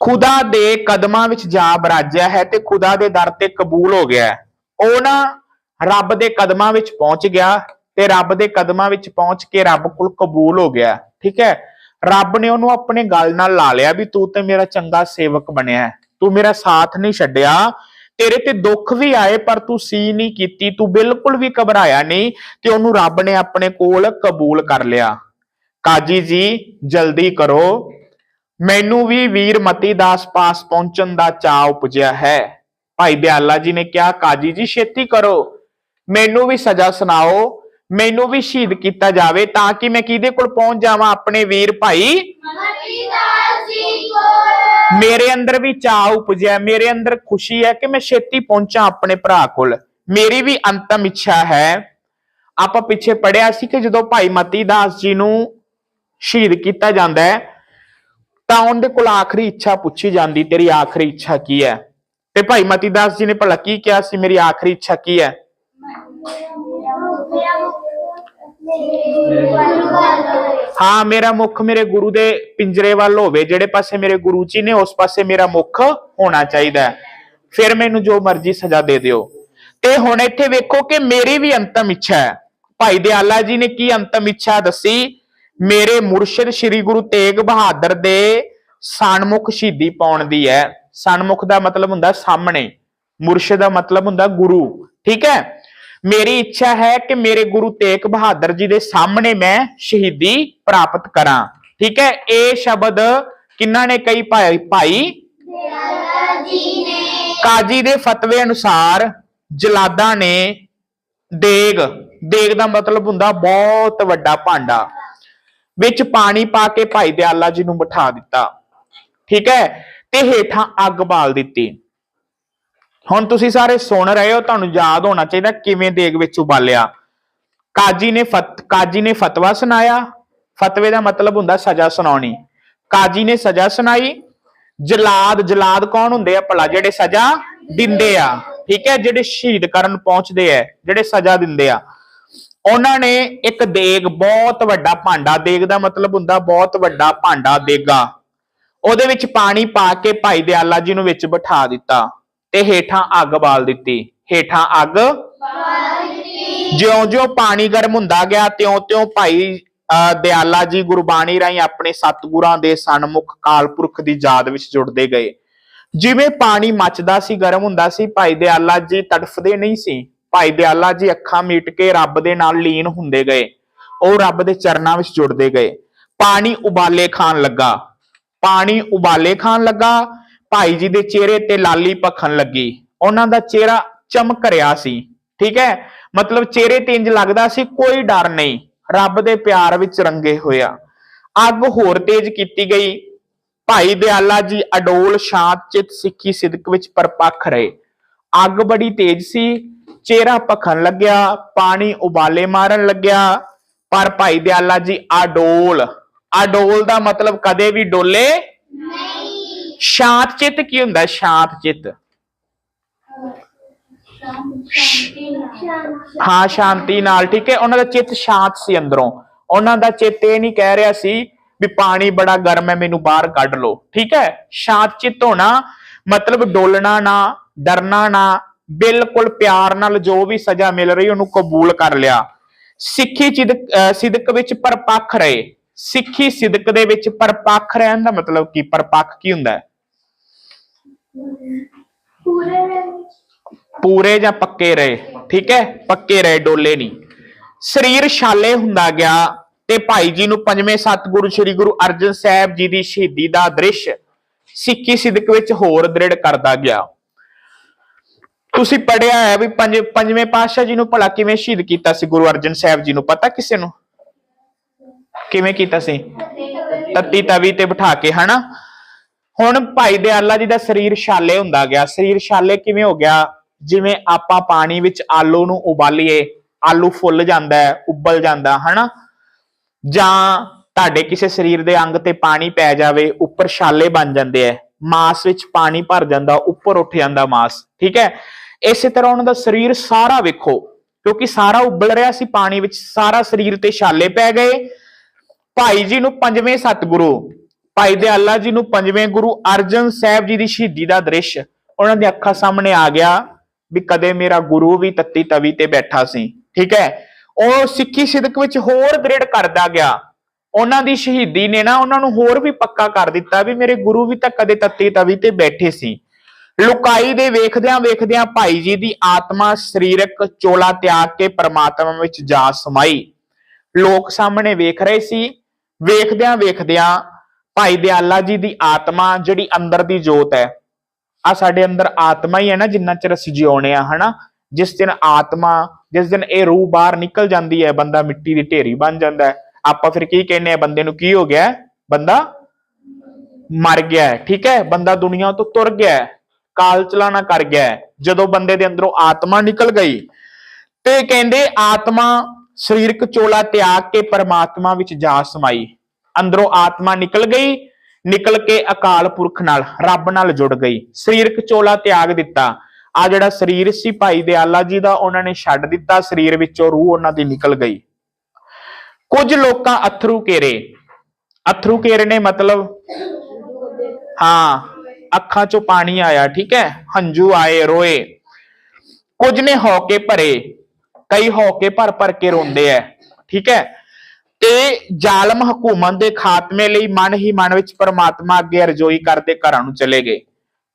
Speaker 1: ਖੁਦਾ ਦੇ ਕਦਮਾਂ ਵਿੱਚ ਜਾ ਬਰਾਜਿਆ ਹੈ ਤੇ ਖੁਦਾ ਦੇ ਦਰ ਤੇ ਕਬੂਲ ਹੋ ਗਿਆ ਉਹ ਨਾ ਰੱਬ ਦੇ ਕਦਮਾਂ ਵਿੱਚ ਪਹੁੰਚ ਗਿਆ ਤੇ ਰੱਬ ਦੇ ਕਦਮਾਂ ਵਿੱਚ ਪਹੁੰਚ ਕੇ ਰੱਬ ਕੋਲ ਕਬੂਲ ਹੋ ਗਿਆ। ਠੀਕ ਹੈ? ਰੱਬ ਨੇ ਉਹਨੂੰ ਆਪਣੇ ਗਲ ਨਾਲ ਲਾ ਲਿਆ ਵੀ ਤੂੰ ਤੇ ਮੇਰਾ ਚੰਗਾ ਸੇਵਕ ਬਣਿਆ ਤੂੰ ਮੇਰਾ ਸਾਥ ਨਹੀਂ ਛੱਡਿਆ। ਤੇਰੇ ਤੇ ਦੁੱਖ ਵੀ ਆਏ ਪਰ ਤੂੰ ਸੀ ਨਹੀਂ ਕੀਤੀ। ਤੂੰ ਬਿਲਕੁਲ ਵੀ ਘਬਰਾਇਆ ਨਹੀਂ ਤੇ ਉਹਨੂੰ ਰੱਬ ਨੇ ਆਪਣੇ ਕੋਲ ਕਬੂਲ ਕਰ ਲਿਆ। ਕਾਜੀ ਜੀ ਜਲਦੀ ਕਰੋ। ਮੈਨੂੰ ਵੀ ਵੀਰ ਮਤੀ ਦਾਸ ਪਾਸ ਪਹੁੰਚਣ ਦਾ ਚਾਅ ਉਪਜਿਆ ਹੈ। ਭਾਈ ਦਿਆਲਾ ਜੀ ਨੇ ਕਿਹਾ ਕਾਜੀ ਜੀ ਛੇਤੀ ਕਰੋ। ਮੈਨੂੰ ਵੀ ਸਜ਼ਾ ਸੁਣਾਓ। ਮੈਨੂੰ ਵੀ ਸ਼ਹੀਦ ਕੀਤਾ ਜਾਵੇ ਤਾਂ ਕਿ ਮੈਂ ਕਿਹਦੇ ਕੋਲ ਪਹੁੰਚ ਜਾਵਾਂ ਆਪਣੇ ਵੀਰ ਭਾਈ? ਮੇਰੇ ਅੰਦਰ ਵੀ ਚਾਅ ਉਪਜਿਆ ਮੇਰੇ ਅੰਦਰ ਖੁਸ਼ੀ ਹੈ ਕਿ ਮੈਂ ਛੇਤੀ ਪਹੁੰਚਾਂ ਆਪਣੇ ਭਰਾ ਕੋਲ। ਮੇਰੀ ਵੀ ਅੰਤਮ ਇੱਛਾ ਹੈ। ਆਪਾਂ ਪਿੱਛੇ ਪੜਿਆ ਸੀ ਕਿ ਜਦੋਂ ਭਾਈ ਮਤੀ ਦਾਸ ਜੀ ਨੂੰ ਸ਼ਹੀਦ ਕੀਤਾ ਜਾਂਦਾ ਹੈ। ਤਾਂ ਉਹਦੇ ਕੋਲ ਆਖਰੀ ਇੱਛਾ ਪੁੱਛੀ ਜਾਂਦੀ, ਤੇਰੀ ਆਖਰੀ ਇੱਛਾ ਕੀ ਹੈ? ਤੇ ਭਾਈ ਮਤੀ ਦਾਸ ਜੀ ਨੇ ਭਲਾ ਕੀ ਕਿਹਾ ਸੀ, ਮੇਰੀ ਆਖਰੀ ਇੱਛਾ ਕੀ ਹੈ? ਹਾਂ, ਮੇਰਾ ਮੁੱਖ ਮੇਰੇ ਗੁਰੂ ਦੇ ਪਿੰਜਰੇ ਵੱਲ ਹੋਵੇ, ਜਿਹੜੇ ਪਾਸੇ ਮੇਰੇ ਗੁਰੂ ਜੀ ਨੇ, ਉਸ ਪਾਸੇ ਮੇਰਾ ਮੁੱਖ ਹੋਣਾ ਚਾਹੀਦਾ ਹੈ। ਫਿਰ ਮੈਨੂੰ ਜੋ ਮਰਜ਼ੀ ਸਜ਼ਾ ਦੇ ਦਿਓ। ਤੇ ਹੁਣ ਇੱਥੇ ਵੇਖੋ ਕਿ ਮੇਰੀ ਵੀ ਅੰਤਮ ਇੱਛਾ ਹੈ। ਭਾਈ ਦਿਆਲਾ ਜੀ ਨੇ ਕੀ ਅੰਤਮ ਇੱਛਾ ਦੱਸੀ? ਮੇਰੇ ਮੁਰਸ਼ਿਦ ਸ੍ਰੀ ਗੁਰੂ ਤੇਗ ਬਹਾਦਰ ਦੇ ਸਨਮੁਖ ਸ਼ਹੀਦੀ ਪਾਉਣ ਦੀ ਹੈ। ਸਨਮੁਖ ਦਾ ਮਤਲਬ ਹੁੰਦਾ ਸਾਹਮਣੇ, ਮੁਰਸ਼ਿਦ ਦਾ ਮਤਲਬ ਹੁੰਦਾ ਗੁਰੂ, ਠੀਕ ਹੈ? ਮੇਰੀ ਇੱਛਾ ਹੈ ਕਿ ਮੇਰੇ ਗੁਰੂ ਤੇਗ ਬਹਾਦਰ ਜੀ ਦੇ ਸਾਹਮਣੇ ਮੈਂ ਸ਼ਹੀਦੀ ਪ੍ਰਾਪਤ ਕਰਾਂ, ਠੀਕ ਹੈ? ਇਹ ਸ਼ਬਦ ਕਿੰਨਾ ਨੇ ਕਈ ਭਾਈ? ਭਾਈ ਕਾਜੀ ਦੇ ਫਤਵੇ ਅਨੁਸਾਰ ਜਲਾਦਾ ਨੇ ਦੇਗ ਦੇਗ ਦਾ ਮਤਲਬ ਹੁੰਦਾ ਬਹੁਤ ਵੱਡਾ ਭਾਂਡਾ। ਵਿੱਚ ਪਾਣੀ ਪਾ ਕੇ ਭਾਈ ਦਿਆਲਾ ਜੀ ਨੂੰ ਬਿਠਾ ਦਿੱਤਾ। ਠੀਕ ਹੈ? ਤੇ ਹੇਠਾਂ ਅੱਗ ਬਾਲ ਦਿੱਤੀ। ਹੁਣ ਤੁਸੀਂ ਸਾਰੇ ਸੁਣ ਰਹੇ ਹੋ, ਤੁਹਾਨੂੰ ਯਾਦ ਹੋਣਾ ਚਾਹੀਦਾ ਕਿਵੇਂ ਦੇਗ ਵਿੱਚ ਉਬਾਲਿਆ। ਕਾਜੀ ਨੇ ਫਤ, ਕਾਜੀ ਨੇ ਫਤਵਾ ਸੁਣਾਇਆ। ਫਤਵੇ ਦਾ ਮਤਲਬ ਹੁੰਦਾ ਸਜ਼ਾ ਸੁਣਾਉਣੀ। ਕਾਜੀ ਨੇ ਸਜ਼ਾ ਸੁਣਾਈ। ਜਲਾਦ ਜਲਾਦ ਕੌਣ ਹੁੰਦੇ ਆ ਭਲਾ? ਜਿਹੜੇ ਸਜ਼ਾ ਦਿੰਦੇ ਆ। ਠੀਕ ਹੈ? ਜਿਹੜੇ ਸ਼ਹੀਦ ਕਰਨ ਪਹੁੰਚਦੇ ਆ, ਜਿਹੜੇ ਸਜ਼ਾ ਦਿੰਦੇ ਆ। ਉਹਨਾਂ ਨੇ ਇੱਕ ਦੇਗ ਬਹੁਤ ਵੱਡਾ ਭਾਂਡਾ ਦੇਗ ਦਾ ਮਤਲਬ ਹੁੰਦਾ ਬਹੁਤ ਵੱਡਾ ਭਾਂਡਾ ਦੇਗਾ। ਉਹਦੇ ਵਿੱਚ ਪਾਣੀ ਪਾ ਕੇ ਭਾਈ ਦਿਆਲਾ ਜੀ ਨੂੰ ਵਿੱਚ ਬਿਠਾ ਦਿੱਤਾ ਤੇ ਹੇਠਾਂ ਅੱਗ ਬਾਲ ਦਿੱਤੀ। ਹੇਠਾਂ ਅੱਗ ਜਿਉਂ-ਜਿਉਂ ਪਾਣੀ ਗਰਮ ਹੁੰਦਾ ਗਿਆ ਤਿਉਂ-ਤਿਉਂ ਭਾਈ ਅਹ, ਦਿਆਲਾ ਜੀ ਗੁਰਬਾਣੀ ਰਾਹੀਂ ਆਪਣੇ ਸਤਿਗੁਰਾਂ ਦੇ ਸਨਮੁਖ ਕਾਲਪੁਰਖ ਦੀ ਯਾਦ ਵਿੱਚ ਜੁੜਦੇ ਗਏ। ਜਿਵੇਂ ਪਾਣੀ ਮੱਚਦਾ ਸੀ ਗਰਮ ਹੁੰਦਾ ਸੀ ਭਾਈ ਦਿਆਲਾ ਜੀ ਤੜਫਦੇ ਨਹੀਂ ਸੀ। ਭਾਈ ਦਿਆਲਾ ਜੀ ਅੱਖਾਂ ਮੀਟ ਕੇ ਰੱਬ ਦੇ ਨਾਲ ਲੀਨ ਹੁੰਦੇ ਗਏ। ਉਹ ਰੱਬ ਦੇ ਚਰਨਾਂ ਵਿੱਚ ਜੁੜਦੇ ਗਏ। ਪਾਣੀ ਉਬਾਲੇ ਖਾਣ ਲੱਗਾ। ਪਾਣੀ ਉਬਾਲੇ ਖਾਣ ਲੱਗਾ। ਭਾਈ ਜੀ ਦੇ ਚਿਹਰੇ ਤੇ ਲਾਲੀ ਭਖਣ ਲੱਗੀ। ਉਹਨਾਂ ਦਾ ਚਿਹਰਾ ਚਮਕ ਰਿਹਾ ਸੀ। ਠੀਕ ਹੈ? ਮਤਲਬ ਚਿਹਰੇ ਤੇ ਇੰਜ ਲੱਗਦਾ ਸੀ ਕੋਈ ਡਰ ਨਹੀਂ। ਰੱਬ ਦੇ ਪਿਆਰ ਵਿੱਚ ਰੰਗੇ ਹੋਇਆ। ਅੱਗ ਹੋਰ ਤੇਜ਼ ਕੀਤੀ ਗਈ। ਭਾਈ ਦਿਆਲਾ ਜੀ ਅਡੋਲ, ਸ਼ਾਂਤ, ਚਿਤ, ਸਿੱਖੀ, ਸਿਦਕ ਵਿੱਚ ਪਰਪੱਖ ਰਹੇ। ਅੱਗ ਬੜੀ ਤੇਜ਼ ਸੀ। ਚਿਹਰਾ ਭਖਣ ਲੱਗਿਆ, ਪਾਣੀ ਉਬਾਲੇ ਮਾਰਨ ਲੱਗਿਆ। ਪਰ ਭਾਈ ਦਿਆਲਾ ਜੀ ਅਡੋਲ ਅਡੋਲ ਦਾ ਮਤਲਬ ਕਦੇ ਵੀ ਡੋਲੇ ਸ਼ਾਂਤ ਚਿੱਤ ਕੀ ਹੁੰਦਾ? ਸ਼ਾਂਤ ਚਿੱਤ। ਹਾਂ, ਸ਼ਾਂਤੀ ਨਾਲ, ਠੀਕ ਹੈ? ਉਹਨਾਂ ਦਾ ਚਿੱਤ ਸ਼ਾਂਤ ਸੀ ਅੰਦਰੋਂ। ਉਹਨਾਂ ਦਾ ਚਿੱਤ ਇਹ ਨਹੀਂ ਕਹਿ ਰਿਹਾ ਸੀ ਵੀ ਪਾਣੀ ਬੜਾ ਗਰਮ ਹੈ, ਮੈਨੂੰ ਬਾਹਰ ਕੱਢ ਲਓ। ਠੀਕ ਹੈ? ਸ਼ਾਂਤ ਚਿੱਤ ਹੋਣਾ ਮਤਲਬ ਡੋਲਣਾ ਨਾ, ਡਰਨਾ ਨਾ ਬਿਲਕੁਲ ਪਿਆਰ ਨਾਲ ਜੋ ਵੀ ਸਜ਼ਾ ਮਿਲ ਰਹੀ ਉਹਨੂੰ ਕਬੂਲ ਕਰ ਲਿਆ। ਸਿੱਖੀ ਸਿਦਕ ਵਿੱਚ ਪਰਪੱਖ ਰਹੇ। ਸਿੱਖੀ ਸਿਦਕ ਦੇ ਵਿੱਚ ਪਰਪੱਖ ਰਹਿਣ ਦਾ ਮਤਲਬ ਕੀ? ਪਰਪੱਖ ਕੀ ਹੁੰਦਾ ਹੈ? ਪੂਰੇ ਜਾਂ ਪੱਕੇ ਰਹੇ? ਠੀਕ ਹੈ? ਪੱਕੇ ਰਹੇ ਡੋਲੇ ਨਹੀਂ। ਸਰੀਰ ਛਾਲੇ ਹੁੰਦਾ ਗਿਆ ਤੇ ਭਾਈ ਜੀ ਨੂੰ ਪੰਜਵੇਂ ਸਤਿਗੁਰੂ ਸ੍ਰੀ ਗੁਰੂ ਅਰਜਨ ਸਾਹਿਬ ਜੀ ਦੀ ਸ਼ਹੀਦੀ ਦਾ ਦ੍ਰਿਸ਼ ਸਿੱਖੀ ਸਿਦਕ ਵਿੱਚ ਹੋਰ ਦ੍ਰਿੜ ਕਰਦਾ ਗਿਆ। ਤੁਸੀਂ ਪੜਿਆ ਹੈ ਵੀ ਪੰਜ, ਪੰਜਵੇਂ ਪਾਤਸ਼ਾਹ ਜੀ ਨੂੰ ਭਲਾ ਕਿਵੇਂ ਸ਼ਹੀਦ ਕੀਤਾ ਸੀ? ਗੁਰੂ ਅਰਜਨ ਸਾਹਿਬ ਜੀ ਨੂੰ ਪਤਾ ਕਿਸੇ ਨੂੰ? ਕਿਵੇਂ ਕੀਤਾ ਸੀ? ਤੱਤੀ ਤਵੀ ਤੇ ਬਿਠਾ ਕੇ, ਹਨਾ? ਹੁਣ ਭਾਈ ਦਿਆਲਾ ਜੀ ਦਾ ਸਰੀਰ ਛਾਲੇ ਹੁੰਦਾ ਗਿਆ। ਸਰੀਰ ਛਾਲੇ ਕਿਵੇਂ ਹੋ ਗਿਆ? ਜਿਵੇਂ ਆਪਾਂ ਪਾਣੀ ਵਿੱਚ ਆਲੂ ਨੂੰ ਉਬਾਲੀਏ, ਆਲੂ ਫੁੱਲ ਜਾਂਦਾ ਹੈ, ਉਬਲ ਜਾਂਦਾ, ਹਨਾ? ਜਾਂ ਤੁਹਾਡੇ ਕਿਸੇ ਸਰੀਰ ਦੇ ਅੰਗ ਤੇ ਪਾਣੀ ਪੈ ਜਾਵੇ, ਉੱਪਰ ਛਾਲੇ ਬਣ ਜਾਂਦੇ ਐ ਮਾਸ ਵਿੱਚ ਪਾਣੀ ਭਰ ਜਾਂਦਾ, ਉੱਪਰ ਉੱਠ ਜਾਂਦਾ ਮਾਸ, ਠੀਕ ਹੈ? ਇਸੇ ਤਰ੍ਹਾਂ ਉਹਨਾਂ ਦਾ ਸਰੀਰ ਸਾਰਾ ਵੇਖੋ, ਕਿਉਂਕਿ ਸਾਰਾ ਉਬਲ ਰਿਹਾ ਸੀ ਪਾਣੀ ਵਿੱਚ, ਸਾਰਾ ਸਰੀਰ ਤੇ ਛਾਲੇ ਪੈ ਗਏ। ਭਾਈ ਜੀ ਨੂੰ ਪੰਜਵੇਂ ਸਤਿਗੁਰੂ, ਭਾਈ ਦਿਆਲਾ ਜੀ ਨੂੰ ਪੰਜਵੇਂ ਗੁਰੂ, ਅਰਜਨ ਸਾਹਿਬ ਜੀ ਦੀ ਸ਼ਹੀਦੀ ਦਾ ਦ੍ਰਿਸ਼, ਉਹਨਾਂ ਦੀ ਅੱਖਾਂ ਸਾਹਮਣੇ ਆ ਗਿਆ ਵੀ ਕਦੇ ਮੇਰਾ ਗੁਰੂ ਵੀ ਤੱਤੀ ਤਵੀ ਤੇ ਬੈਠਾ ਸੀ, ਠੀਕ ਹੈ? ਉਹ ਸਿੱਖੀ ਸਿਦਕ ਵਿੱਚ ਹੋਰ ਦ੍ਰਿੜ ਕਰਦਾ ਗਿਆ। ਉਹਨਾਂ ਦੀ ਸ਼ਹੀਦੀ ਨੇ ਨਾ ਉਹਨਾਂ ਨੂੰ ਹੋਰ ਵੀ ਪੱਕਾ ਕਰ ਦਿੱਤਾ ਵੀ ਮੇਰੇ ਗੁਰੂ ਵੀ ਤਾਂ ਕਦੇ ਤੱਤੀ ਤਵੀ ਤੇ ਬੈਠੇ ਸੀ। ਲੁਕਾਈ ਦੇ ਵੇਖਦਿਆਂ ਵੇਖਦਿਆਂ ਭਾਈ ਜੀ ਦੀ ਆਤਮਾ ਸਰੀਰਕ ਚੋਲਾ ਤਿਆਗ ਕੇ ਪਰਮਾਤਮਾ ਵਿੱਚ ਜਾ ਸਮਾਈ। ਲੋਕ ਸਾਹਮਣੇ ਵੇਖ ਰਹੇ ਸੀ। ਵੇਖਦਿਆਂ ਵੇਖਦਿਆਂ ਭਾਈ ਦਿਆਲਾ ਜੀ ਦੀ ਆਤਮਾ ਜਿਹੜੀ ਅੰਦਰ ਦੀ ਜੋਤ ਹੈ ਆ ਸਾਡੇ ਅੰਦਰ ਆਤਮਾ ਹੀ ਹੈ ਨਾ ਜਿੰਨਾ ਚਿਰ ਅਸੀਂ ਜਿਉਣੇ ਆ, ਹਨਾ? ਜਿਸ ਦਿਨ ਆਤਮਾ, ਜਿਸ ਦਿਨ ਇਹ ਰੂਹ ਬਾਹਰ ਨਿਕਲ ਜਾਂਦੀ ਹੈ, ਬੰਦਾ ਮਿੱਟੀ ਦੀ ਢੇਰੀ ਬਣ ਜਾਂਦਾ ਹੈ। ਆਪਾਂ ਫਿਰ ਕੀ ਕਹਿੰਦੇ ਆ ਬੰਦੇ ਨੂੰ ਕੀ ਹੋ ਗਿਆ? ਬੰਦਾ ਮਰ ਗਿਆ ਠੀਕ ਹੈ? ਬੰਦਾ ਦੁਨੀਆ ਤੋਂ ਤੁਰ ਗਿਆ ਹੈ, ਕਾਲ ਚਲਾਣਾ ਕਰ ਗਿਆ ਜਦੋਂ ਬੰਦੇ ਦੇ ਅੰਦਰੋਂ ਆਤਮਾ ਨਿਕਲ ਗਈ ਤੇ ਕਹਿੰਦੇ ਆਤਮਾ ਸਰੀਰਕ ਚੋਲਾ ਤਿਆਗ ਕੇ ਪਰਮਾਤਮਾ ਵਿੱਚ ਜਾ ਸਮਾਈ। ਅੰਦਰੋਂ ਆਤਮਾ ਨਿਕਲ ਗਈ ਨਿਕਲ ਕੇ ਅਕਾਲ ਪੁਰਖ ਨਾਲ ਰੱਬ ਨਾਲ ਜੁੜ ਗਈ। ਸਰੀਰਕ ਚੋਲਾ ਤਿਆਗ ਦਿੱਤਾ। ਆ ਜਿਹੜਾ ਸਰੀਰ ਸੀ ਭਾਈ ਦਿਆਲਾ ਜੀ ਦਾ ਉਹਨਾਂ ਨੇ ਛੱਡ ਦਿੱਤਾ। ਸਰੀਰ ਵਿੱਚੋਂ ਰੂਹ ਉਹਨਾਂ ਦੀ ਨਿਕਲ ਗਈ। ਕੁਝ ਲੋਕਾਂ ਅਥਰੂ ਕੇਰੇ। ਅਥਰੂ ਕੇਰੇ ਨੇ ਮਤਲਬ, ਹਾਂ, ਅੱਖਾਂ ਚੋਂ ਪਾਣੀ ਆਇਆ, ਠੀਕ ਹੈ? ਹੰਝੂ ਆਏ, ਰੋਏ। ਕੁਝ ਨੇ ਹੋ ਕੇ ਭਰੇ, ਕਈ ਹੋ ਕੇ ਭਰ ਭਰ ਕੇ ਰੋਂਦੇ ਐ, ਠੀਕ ਹੈ? ਤੇ ਜ਼ਾਲਮ ਹਕੂਮਤ ਦੇ ਖਾਤਮੇ ਲਈ ਮਨ ਹੀ ਮਨ ਵਿੱਚ ਪਰਮਾਤਮਾ ਅੱਗੇ ਅਰਜ਼ੋਈ ਕਰਦੇ ਘਰਾਂ ਨੂੰ ਚਲੇ ਗਏ।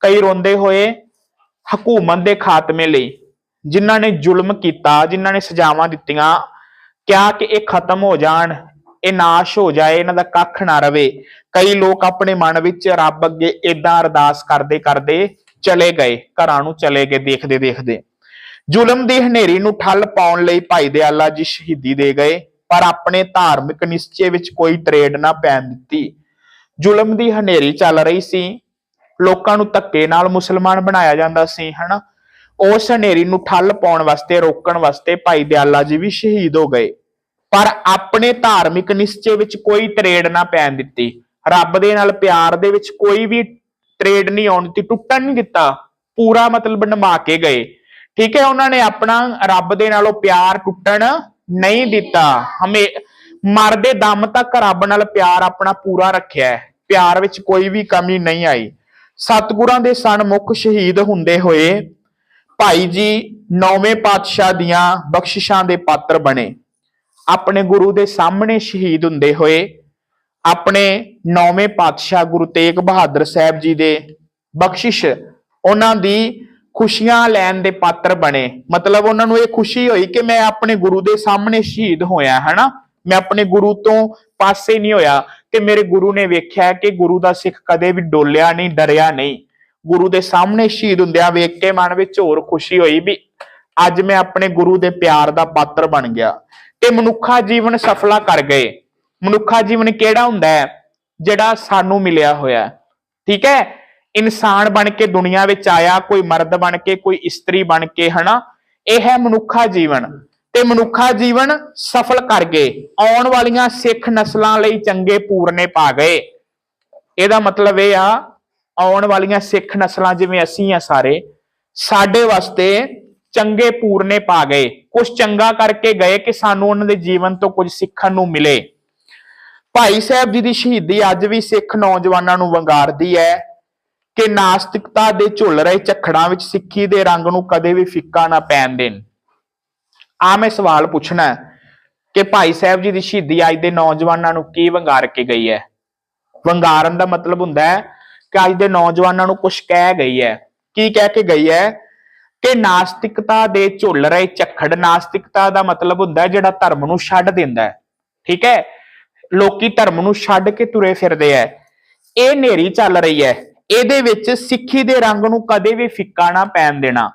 Speaker 1: ਕਈ ਰੋਂਦੇ ਹੋਏ ਹਕੂਮਤ ਦੇ ਖਾਤਮੇ ਲਈ, ਜਿਨ੍ਹਾਂ ਨੇ ਜ਼ੁਲਮ ਕੀਤਾ, ਜਿਨ੍ਹਾਂ ਨੇ ਸਜ਼ਾਵਾਂ ਦਿੱਤੀਆਂ ਕਿਹਾ ਕਿ ਇਹ ਖਤਮ ਹੋ ਜਾਣ, ਇਹ ਨਾਸ਼ ਹੋ ਜਾਏ, ਇਹਨਾਂ ਦਾ ਕੱਖ ਨਾ ਰਵੇ। ਕਈ ਲੋਕ ਆਪਣੇ ਮਨ ਵਿੱਚ ਰੱਬ ਅੱਗੇ ਇਦਾਂ ਅਰਦਾਸ ਕਰਦੇ ਕਰਦੇ ਚਲੇ ਗਏ, ਘਰਾਂ ਨੂੰ ਚਲੇ ਗਏ ਦੇਖਦੇ ਦੇਖਦੇ। ਜ਼ੁਲਮ ਦੀ ਹਨੇਰੀ ਨੂੰ ਠੱਲ ਪਾਉਣ ਲਈ ਭਾਈ ਦਿਆਲਾ ਜੀ ਸ਼ਹੀਦੀ ਦੇ ਗਏ, ਪਰ ਆਪਣੇ ਧਾਰਮਿਕ ਨਿਸ਼ਚੇ ਵਿੱਚ ਕੋਈ ਟਰੇਡ ਨਾ ਪੈਣ ਦਿੱਤੀ। ਜ਼ੁਲਮ ਦੀ ਹਨੇਰੀ ਚੱਲ ਰਹੀ ਸੀ, ਲੋਕਾਂ ਨੂੰ ਧੱਕੇ ਨਾਲ ਮੁਸਲਮਾਨ ਬਣਾਇਆ ਜਾਂਦਾ ਸੀ, ਹਨਾ? ਉਸ ਹਨੇਰੀ ਨੂੰ ਠੱਲ ਪਾਉਣ ਵਾਸਤੇ, ਰੋਕਣ ਵਾਸਤੇ ਭਾਈ ਦਿਆਲਾ ਜੀ ਵੀ ਸ਼ਹੀਦ ਹੋ ਗਏ। ਪਰ ਆਪਣੇ ਧਾਰਮਿਕ ਨਿਸ਼ਚੇ ਵਿੱਚ ਕੋਈ ਤਰੇੜ ਨਾ ਪੈਣ ਦਿੱਤੀ। ਰੱਬ ਦੇ ਨਾਲ ਪਿਆਰ ਦੇ ਵਿੱਚ ਕੋਈ ਵੀ ਤਰੇੜ ਨਹੀਂ ਆਉਣ ਦਿੱਤੀ, ਟੁੱਟਣ ਨਹੀਂ ਦਿੱਤਾ, ਪੂਰਾ ਮਤਲਬ ਨਿਭਾ ਕੇ ਗਏ। ਠੀਕ ਹੈ, ਉਹਨਾਂ ਨੇ ਆਪਣਾ ਰੱਬ ਦੇ ਨਾਲੋਂ ਪਿਆਰ ਟੁੱਟਣ ਨਹੀਂ ਦਿੱਤਾ। ਹਮੇ, ਮਰਦੇ ਦਮ ਤੱਕ ਰੱਬ ਨਾਲ ਪਿਆਰ ਆਪਣਾ ਪੂਰਾ ਰੱਖਿਆ ਹੈ। ਪਿਆਰ ਵਿੱਚ ਕੋਈ ਵੀ ਕਮੀ ਨਹੀਂ ਆਈ। ਸਤਿਗੁਰਾਂ ਦੇ ਸਨਮੁਖ ਸ਼ਹੀਦ ਹੁੰਦੇ ਹੋਏ ਭਾਈ ਜੀ ਨੌਵੇਂ ਪਾਤਸ਼ਾਹ ਦੀਆਂ ਬਖਸ਼ਿਸ਼ਾਂ ਦੇ ਪਾਤਰ ਬਣੇ। ਆਪਣੇ ਗੁਰੂ ਦੇ ਸਾਹਮਣੇ ਸ਼ਹੀਦ ਹੁੰਦੇ ਹੋਏ, ਆਪਣੇ ਨੌਵੇਂ ਪਾਤਸ਼ਾਹ ਗੁਰੂ ਤੇਗ ਬਹਾਦਰ ਸਾਹਿਬ ਜੀ ਦੇ ਬਖਸ਼ਿਸ਼ ਉਹਨਾਂ ਦੀ ਖੁਸ਼ੀਆਂ ਲੈਣ ਦੇ ਪਾਤਰ ਬਣੇ। ਮਤਲਬ ਉਹਨਾਂ ਨੂੰ ਇਹ ਖੁਸ਼ੀ ਹੋਈ ਕਿ ਮੈਂ ਆਪਣੇ ਗੁਰੂ ਦੇ ਸਾਹਮਣੇ ਸ਼ਹੀਦ ਹੋਇਆ, ਹਨਾ? ਮੈਂ ਆਪਣੇ ਗੁਰੂ ਤੋਂ ਪਾਸੇ ਨਹੀਂ ਹੋਇਆ ਤੇ ਮੇਰੇ ਗੁਰੂ ਨੇ ਵੇਖਿਆ ਕਿ ਗੁਰੂ ਦਾ ਸਿੱਖ ਕਦੇ ਵੀ ਡੋਲਿਆ ਨਹੀਂ, ਡਰਿਆ ਨਹੀਂ। ਗੁਰੂ ਦੇ ਸਾਹਮਣੇ ਸ਼ਹੀਦ ਹੁੰਦਿਆਂ ਵੇਖ ਕੇ ਮਨ ਵਿੱਚ ਹੋਰ ਖੁਸ਼ੀ ਹੋਈ ਵੀ ਅੱਜ ਮੈਂ ਆਪਣੇ ਗੁਰੂ ਦੇ ਪਿਆਰ ਦਾ ਪਾਤਰ ਬਣ ਗਿਆ। ਤੇ ਮਨੁੱਖਾ ਜੀਵਨ ਸਫਲਾ ਕਰ ਗਏ। ਮਨੁੱਖਾ ਜੀਵਨ ਕਿਹੜਾ ਹੁੰਦਾ ਹੈ? ਜਿਹੜਾ ਸਾਨੂੰ ਮਿਲਿਆ ਹੋਇਆ ਠੀਕ ਹੈ? ਇਨਸਾਨ ਬਣ ਕੇ ਦੁਨੀਆ ਵਿੱਚ ਆਇਆ, ਕੋਈ ਮਰਦ ਬਣ ਕੇ, ਕੋਈ ਇਸਤਰੀ ਬਣ ਕੇ, ਹਨਾ? ਇਹ ਹੈ ਮਨੁੱਖਾ ਜੀਵਨ। ਤੇ ਮਨੁੱਖਾ ਜੀਵਨ ਸਫਲ ਕਰ ਗਏ। ਆਉਣ ਵਾਲੀਆਂ ਸਿੱਖ ਨਸਲਾਂ ਲਈ ਚੰਗੇ ਪੂਰਨੇ ਪਾ ਗਏ। ਇਹਦਾ ਮਤਲਬ ਇਹ ਆ ਆਉਣ ਵਾਲੀਆਂ ਸਿੱਖ ਨਸਲਾਂ ਜਿਵੇਂ ਅਸੀਂ ਆ ਸਾਰੇ, ਸਾਡੇ ਵਾਸਤੇ ਚੰਗੇ ਪੂਰਨੇ ਪਾ ਗਏ। ਕੁਝ ਚੰਗਾ ਕਰਕੇ ਗਏ ਕਿ ਸਾਨੂੰ ਉਹਨਾਂ ਦੇ ਜੀਵਨ ਤੋਂ ਕੁਝ ਸਿੱਖਣ ਨੂੰ ਮਿਲੇ। ਭਾਈ ਸਾਹਿਬ ਜੀ ਦੀ ਸ਼ਹੀਦੀ ਅੱਜ ਵੀ ਸਿੱਖ ਨੌਜਵਾਨਾਂ ਨੂੰ ਵੰਗਾਰਦੀ ਹੈ ਕਿ ਨਾਸਤਿਕਤਾ ਦੇ ਝੁੱਲ ਰਹੇ ਝਖੜਾਂ ਵਿੱਚ ਸਿੱਖੀ ਦੇ ਰੰਗ ਨੂੰ ਕਦੇ ਵੀ ਫਿੱਕਾ ਨਾ ਪੈਣ ਦੇਣ। ਆ ਮੈਂ ਸਵਾਲ ਪੁੱਛਣਾ ਕਿ ਭਾਈ ਸਾਹਿਬ ਜੀ ਦੀ ਸ਼ਹੀਦੀ ਅੱਜ ਦੇ ਨੌਜਵਾਨਾਂ ਨੂੰ ਕੀ ਵੰਗਾਰ ਕੇ ਗਈ ਹੈ? ਵੰਗਾਰਨ ਦਾ ਮਤਲਬ ਹੁੰਦਾ ਹੈ ਕਿ ਅੱਜ ਦੇ ਨੌਜਵਾਨਾਂ ਨੂੰ ਕੁਝ ਕਹਿ ਗਈ ਹੈ। ਕੀ ਕਹਿ ਕੇ ਗਈ ਹੈ? ਕਿ ਨਾਸਤਿਕਤਾ ਦੇ ਝੁੱਲ ਰਹੇ ਝੱਖੜ ਨਾਸਤਿਕਤਾ ਦਾ ਮਤਲਬ ਹੁੰਦਾ ਜਿਹੜਾ ਧਰਮ ਨੂੰ ਛੱਡ ਦਿੰਦਾ ਹੈ। ਠੀਕ ਹੈ? ਲੋਕੀ ਧਰਮ ਨੂੰ ਛੱਡ ਕੇ ਤੁਰੇ ਫਿਰਦੇ ਐ ਇਹ ਹਨੇਰੀ ਚੱਲ ਰਹੀ ਹੈ। ਇਹਦੇ ਵਿੱਚ ਸਿੱਖੀ ਦੇ ਰੰਗ ਨੂੰ ਕਦੇ ਵੀ ਫਿੱਕਾ ਨਾ ਪੈਣ ਦੇਣਾ।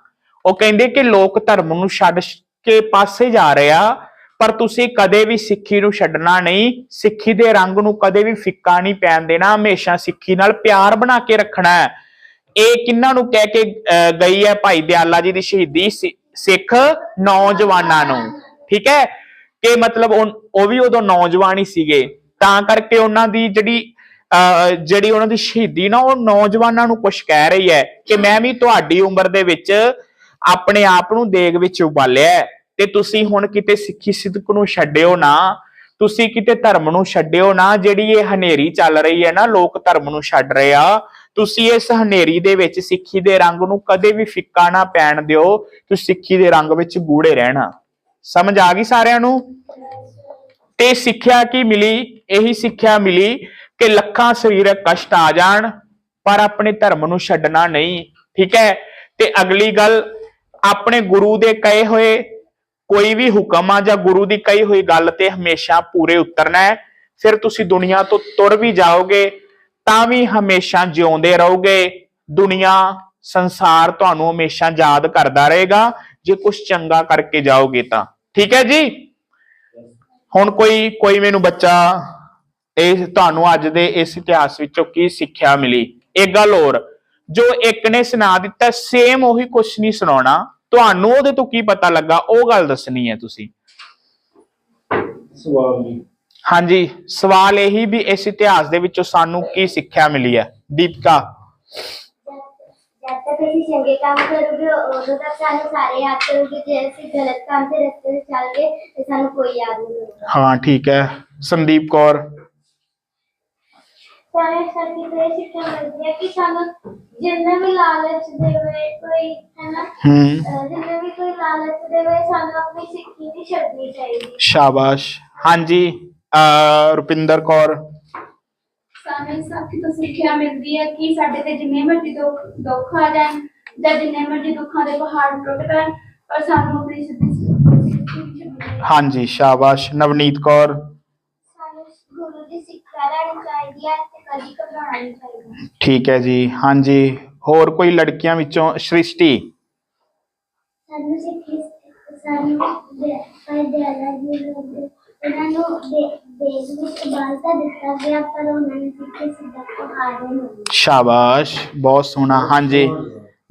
Speaker 1: ਉਹ ਕਹਿੰਦੇ ਕਿ ਲੋਕ ਧਰਮ ਨੂੰ ਛੱਡ ਕੇ ਪਾਸੇ ਜਾ ਰਿਹਾ ਪਰ ਤੁਸੀਂ ਕਦੇ ਵੀ ਸਿੱਖੀ ਨੂੰ ਛੱਡਣਾ ਨਹੀਂ ਸਿੱਖੀ ਦੇ ਰੰਗ ਨੂੰ ਕਦੇ ਵੀ ਫਿੱਕਾ ਨਹੀਂ ਪੈਣ ਦੇਣਾ ਹਮੇਸ਼ਾ ਸਿੱਖੀ ਨਾਲ ਪਿਆਰ ਬਣਾ ਕੇ ਰੱਖਣਾ ਹੈ। ਇਹ ਕਿੰਨਾਂ ਨੂੰ ਕਹਿ ਕੇ ਅਹ, ਗਈ ਹੈ ਭਾਈ ਦਿਆਲਾ ਜੀ ਦੀ ਸ਼ਹੀਦੀ ਸਿ- ਸਿੱਖ ਨੌਜਵਾਨਾਂ ਨੂੰ? ਠੀਕ ਹੈ? ਕਿ ਮਤਲਬ ਉਹ ਉਹ ਵੀ ਉਦੋਂ ਨੌਜਵਾਨ ਹੀ ਸੀਗੇ। ਤਾਂ ਕਰਕੇ ਉਹਨਾਂ ਦੀ ਜਿਹੜੀ ਅਹ, ਜਿਹੜੀ ਉਹਨਾਂ ਦੀ ਸ਼ਹੀਦੀ ਨਾ ਉਹ ਨੌਜਵਾਨਾਂ ਨੂੰ ਕੁਝ ਕਹਿ ਰਹੀ ਹੈ ਕਿ ਮੈਂ ਵੀ ਤੁਹਾਡੀ ਉਮਰ ਦੇ ਵਿੱਚ ਆਪਣੇ ਆਪ ਨੂੰ ਦੇਗ ਵਿੱਚ ਉਬਾਲਿਆ ਤੇ ਤੁਸੀਂ ਹੁਣ ਕਿਤੇ ਸਿੱਖੀ ਸਿੱਧਕ ਨੂੰ ਛੱਡਿਓ ਨਾ, ਤੁਸੀਂ ਕਿਤੇ ਧਰਮ ਨੂੰ ਛੱਡਿਓ ਨਾ, ਜਿਹੜੀ ਇਹ ਹਨੇਰੀ ਚੱਲ ਰਹੀ ਹੈ ਨਾ, ਲੋਕ ਧਰਮ ਨੂੰ ਛੱਡ ਰਹੇ ਆ, ਤੁਸੀਂ ਇਸ ਹਨੇਰੀ ਦੇ ਵਿੱਚ ਸਿੱਖੀ ਦੇ ਰੰਗ ਨੂੰ ਕਦੇ ਵੀ ਫਿੱਕਾ ਨਾ ਪੈਣ ਦਿਓ, ਤੁਸੀਂ ਸਿੱਖੀ ਦੇ ਰੰਗ ਵਿੱਚ ਗੂੜੇ ਰਹਿਣਾ। ਸਮਝ ਆ ਗਈ ਸਾਰਿਆਂ ਨੂੰ? ਤੇ ਸਿੱਖਿਆ ਕੀ ਮਿਲੀ? ਇਹੀ ਸਿੱਖਿਆ ਮਿਲੀ ਕਿ ਲੱਖਾਂ ਸਰੀਰਕ ਕਸ਼ਟ ਆ ਜਾਣ, ਪਰ ਆਪਣੇ ਧਰਮ ਨੂੰ ਛੱਡਣਾ ਨਹੀਂ, ਠੀਕ ਹੈ? ਤੇ ਅਗਲੀ ਗੱਲ, ਆਪਣੇ ਗੁਰੂ ਦੇ ਕਹੇ ਹੋਏ ਕੋਈ ਵੀ ਹੁਕਮ ਆ ਜਾਂ ਗੁਰੂ ਦੀ ਕਹੀ ਹੋਈ ਗੱਲ ਤੇ ਹਮੇਸ਼ਾ ਪੂਰੇ ਉਤਰਨਾ ਹੈ। ਫਿਰ ਤੁਸੀਂ ਦੁਨੀਆ ਤੋਂ ਤੁਰ ਵੀ ਜਾਓਗੇ, ਤਾਂ ਵੀ ਹਮੇਸ਼ਾ ਜਿਉਂਦੇ ਰਹੋਗੇ। ਦੁਨੀਆ, ਸੰਸਾਰ ਤੁਹਾਨੂੰ ਹਮੇਸ਼ਾ ਯਾਦ ਕਰਦਾ ਰਹੇਗਾ। ਜੇ ਕੁਝ ਚੰਗਾ ਕਰਕੇ ਜਾਓਗੇ ਤਾਂ। ਠੀਕ ਹੈ ਜੀ? ਹੁਣ ਕੋਈ ਕੋਈ ਮੈਨੂੰ ਬੱਚਾ, ਇਹ ਤੁਹਾਨੂੰ ਅੱਜ ਦੇ ਇਸ ਇਤਿਹਾਸ ਵਿੱਚੋਂ ਕੀ ਸਿੱਖਿਆ ਮਿਲੀ? ਇੱਕ ਗੱਲ ਹੋਰ, ਜੋ ਇੱਕ ਨੇ ਸੁਣਾ ਦਿੱਤਾ ਸੇਮ ਉਹੀ ਕੁਝ ਨਹੀਂ ਸੁਣਾਉਣਾ। ਤੁਹਾਨੂੰ ਉਹਦੇ ਤੋਂ ਕੀ ਪਤਾ ਲੱਗਾ? ਉਹ ਗੱਲ ਦੱਸਣੀ ਹੈ ਤੁਸੀਂ।
Speaker 2: ਸਵਾਲ ਜੀ।
Speaker 1: ਹਾਂਜੀ ਸਵਾਲ ਇਹੀ ਵੀ ਇਸ ਇਤਿਹਾਸ ਦੇ ਵਿੱਚੋਂ ਸਾਨੂੰ ਕੀ ਸਿੱਖਿਆ ਮਿਲੀ ਹੈ? ਦੀਪਕਾ।
Speaker 3: ਜਦ ਤੱਕ ਅਸੀਂ ਚੰਗੇ ਕੰਮ ਕਰੋਗੇ ਉਦੋਂ ਤੱਕ ਸਾਨੂੰ ਸਾਰੇ ਯਾਦ ਕਰੋਗੇ। ਜੇ ਅਸੀਂ ਗਲਤ ਕੰਮ ਤੇ ਰਸਤੇ ਤੇ ਚੱਲ ਗਏ ਤੇ ਸਾਨੂੰ ਕੋਈ ਯਾਦ ਨਹੀਂ ਕਰੇਗਾ।
Speaker 1: ਹਾਂ ਠੀਕ ਹੈ। ਸੰਦੀਪ ਕੌਰ।
Speaker 3: ਸਾਰੇ ਸਾਡੀ ਤੋਂ ਇਹ ਸਿੱਖਿਆ ਮਿਲਦੀ ਹੈ ਕਿ ਸਾਨੂੰ ਜਿੰਨੇ ਵੀ ਲਾਲਚ ਦੇਵੇ ਕੋਈ ਹੈ ਨਾ
Speaker 1: ਹੂੰ।
Speaker 3: ਅਹ ਜਿੰਨੇ ਵੀ ਕੋਈ ਲਾਲਚ ਦੇਵੇ ਸਾਨੂੰ ਆਪਣੀ ਸਿੱਖੀ ਨਹੀਂ ਛੱਡਣੀ ਚਾਹੀਦੀ।
Speaker 1: ਸ਼ਾਬਾਸ਼। ਹਾਂਜੀ ਅਹ ਰੁਪਿੰਦਰ ਕੌਰ।
Speaker 4: ਸਾਨੂੰ ਇਸ ਸਾਖੀ ਤੋਂ ਸਿੱਖਿਆ ਮਿਲਦੀ ਹੈ ਕਿ ਸਾਡੇ ਤੇ ਜਿੰਨੇ ਮਰਜ਼ੀ ਦੁੱਖ ਦੁੱਖ ਆ ਜਾਣ ਜਾਂ ਜਿੰਨੇ ਮਰਜ਼ੀ ਦੁੱਖਾਂ ਦੇ ਪਹਾੜ ਟੁੱਟ ਪੈਣ ਪਰ ਸਾਨੂੰ ਆਪਣੀ ਸਿੱਧੀ ਸਿੱਖੀ ਨਹੀਂ ਛੱਡਣੀ
Speaker 1: ਹਾਂਜੀ ਸ਼ਾਬਾਸ਼। ਨਵਨੀਤ ਕੌਰ।
Speaker 3: ਸਾਨੂੰ ਗੁਰੂ ਦੀ ਸਿੱਖਿਆ ਲੈਣੀ ਚਾਹੀਦੀ ਹੈ ਤੇ ਕਦੀ ਘਬਰਾਉਣਾ ਨਹੀਂ ਚਾਹੀਦਾ
Speaker 1: ਠੀਕ ਹੈ ਜੀ ਹਾਂਜੀ। ਹੋਰ ਕੋਈ ਲੜਕੀਆਂ ਵਿੱਚੋਂ? ਸ੍ਰਿਸ਼ਟੀ।
Speaker 3: ਸਾਨੂੰ ਸਿੱਖੀ ਸਾਨੂੰ ਦੇ ਪਰ ਦਿਆਲਾ ਜੀ ਨੂੰ ਉਹਨਾਂ ਨੂੰ ਦੇ ਦੇਸ਼ ਵਿੱਚ ਬਾਲਤਾ ਦਿੱਤਾ ਗਿਆ ਪਰ ਉਹਨਾਂ ਨੇ ਸਿੱਖੀ ਸਿੱਧਾ ਤੋਂ ਹਾਰੇ ਨਹੀਂ
Speaker 1: ਸ਼ਾਬਾਸ਼ ਬਹੁਤ ਸੋਹਣਾ। ਹਾਂਜੀ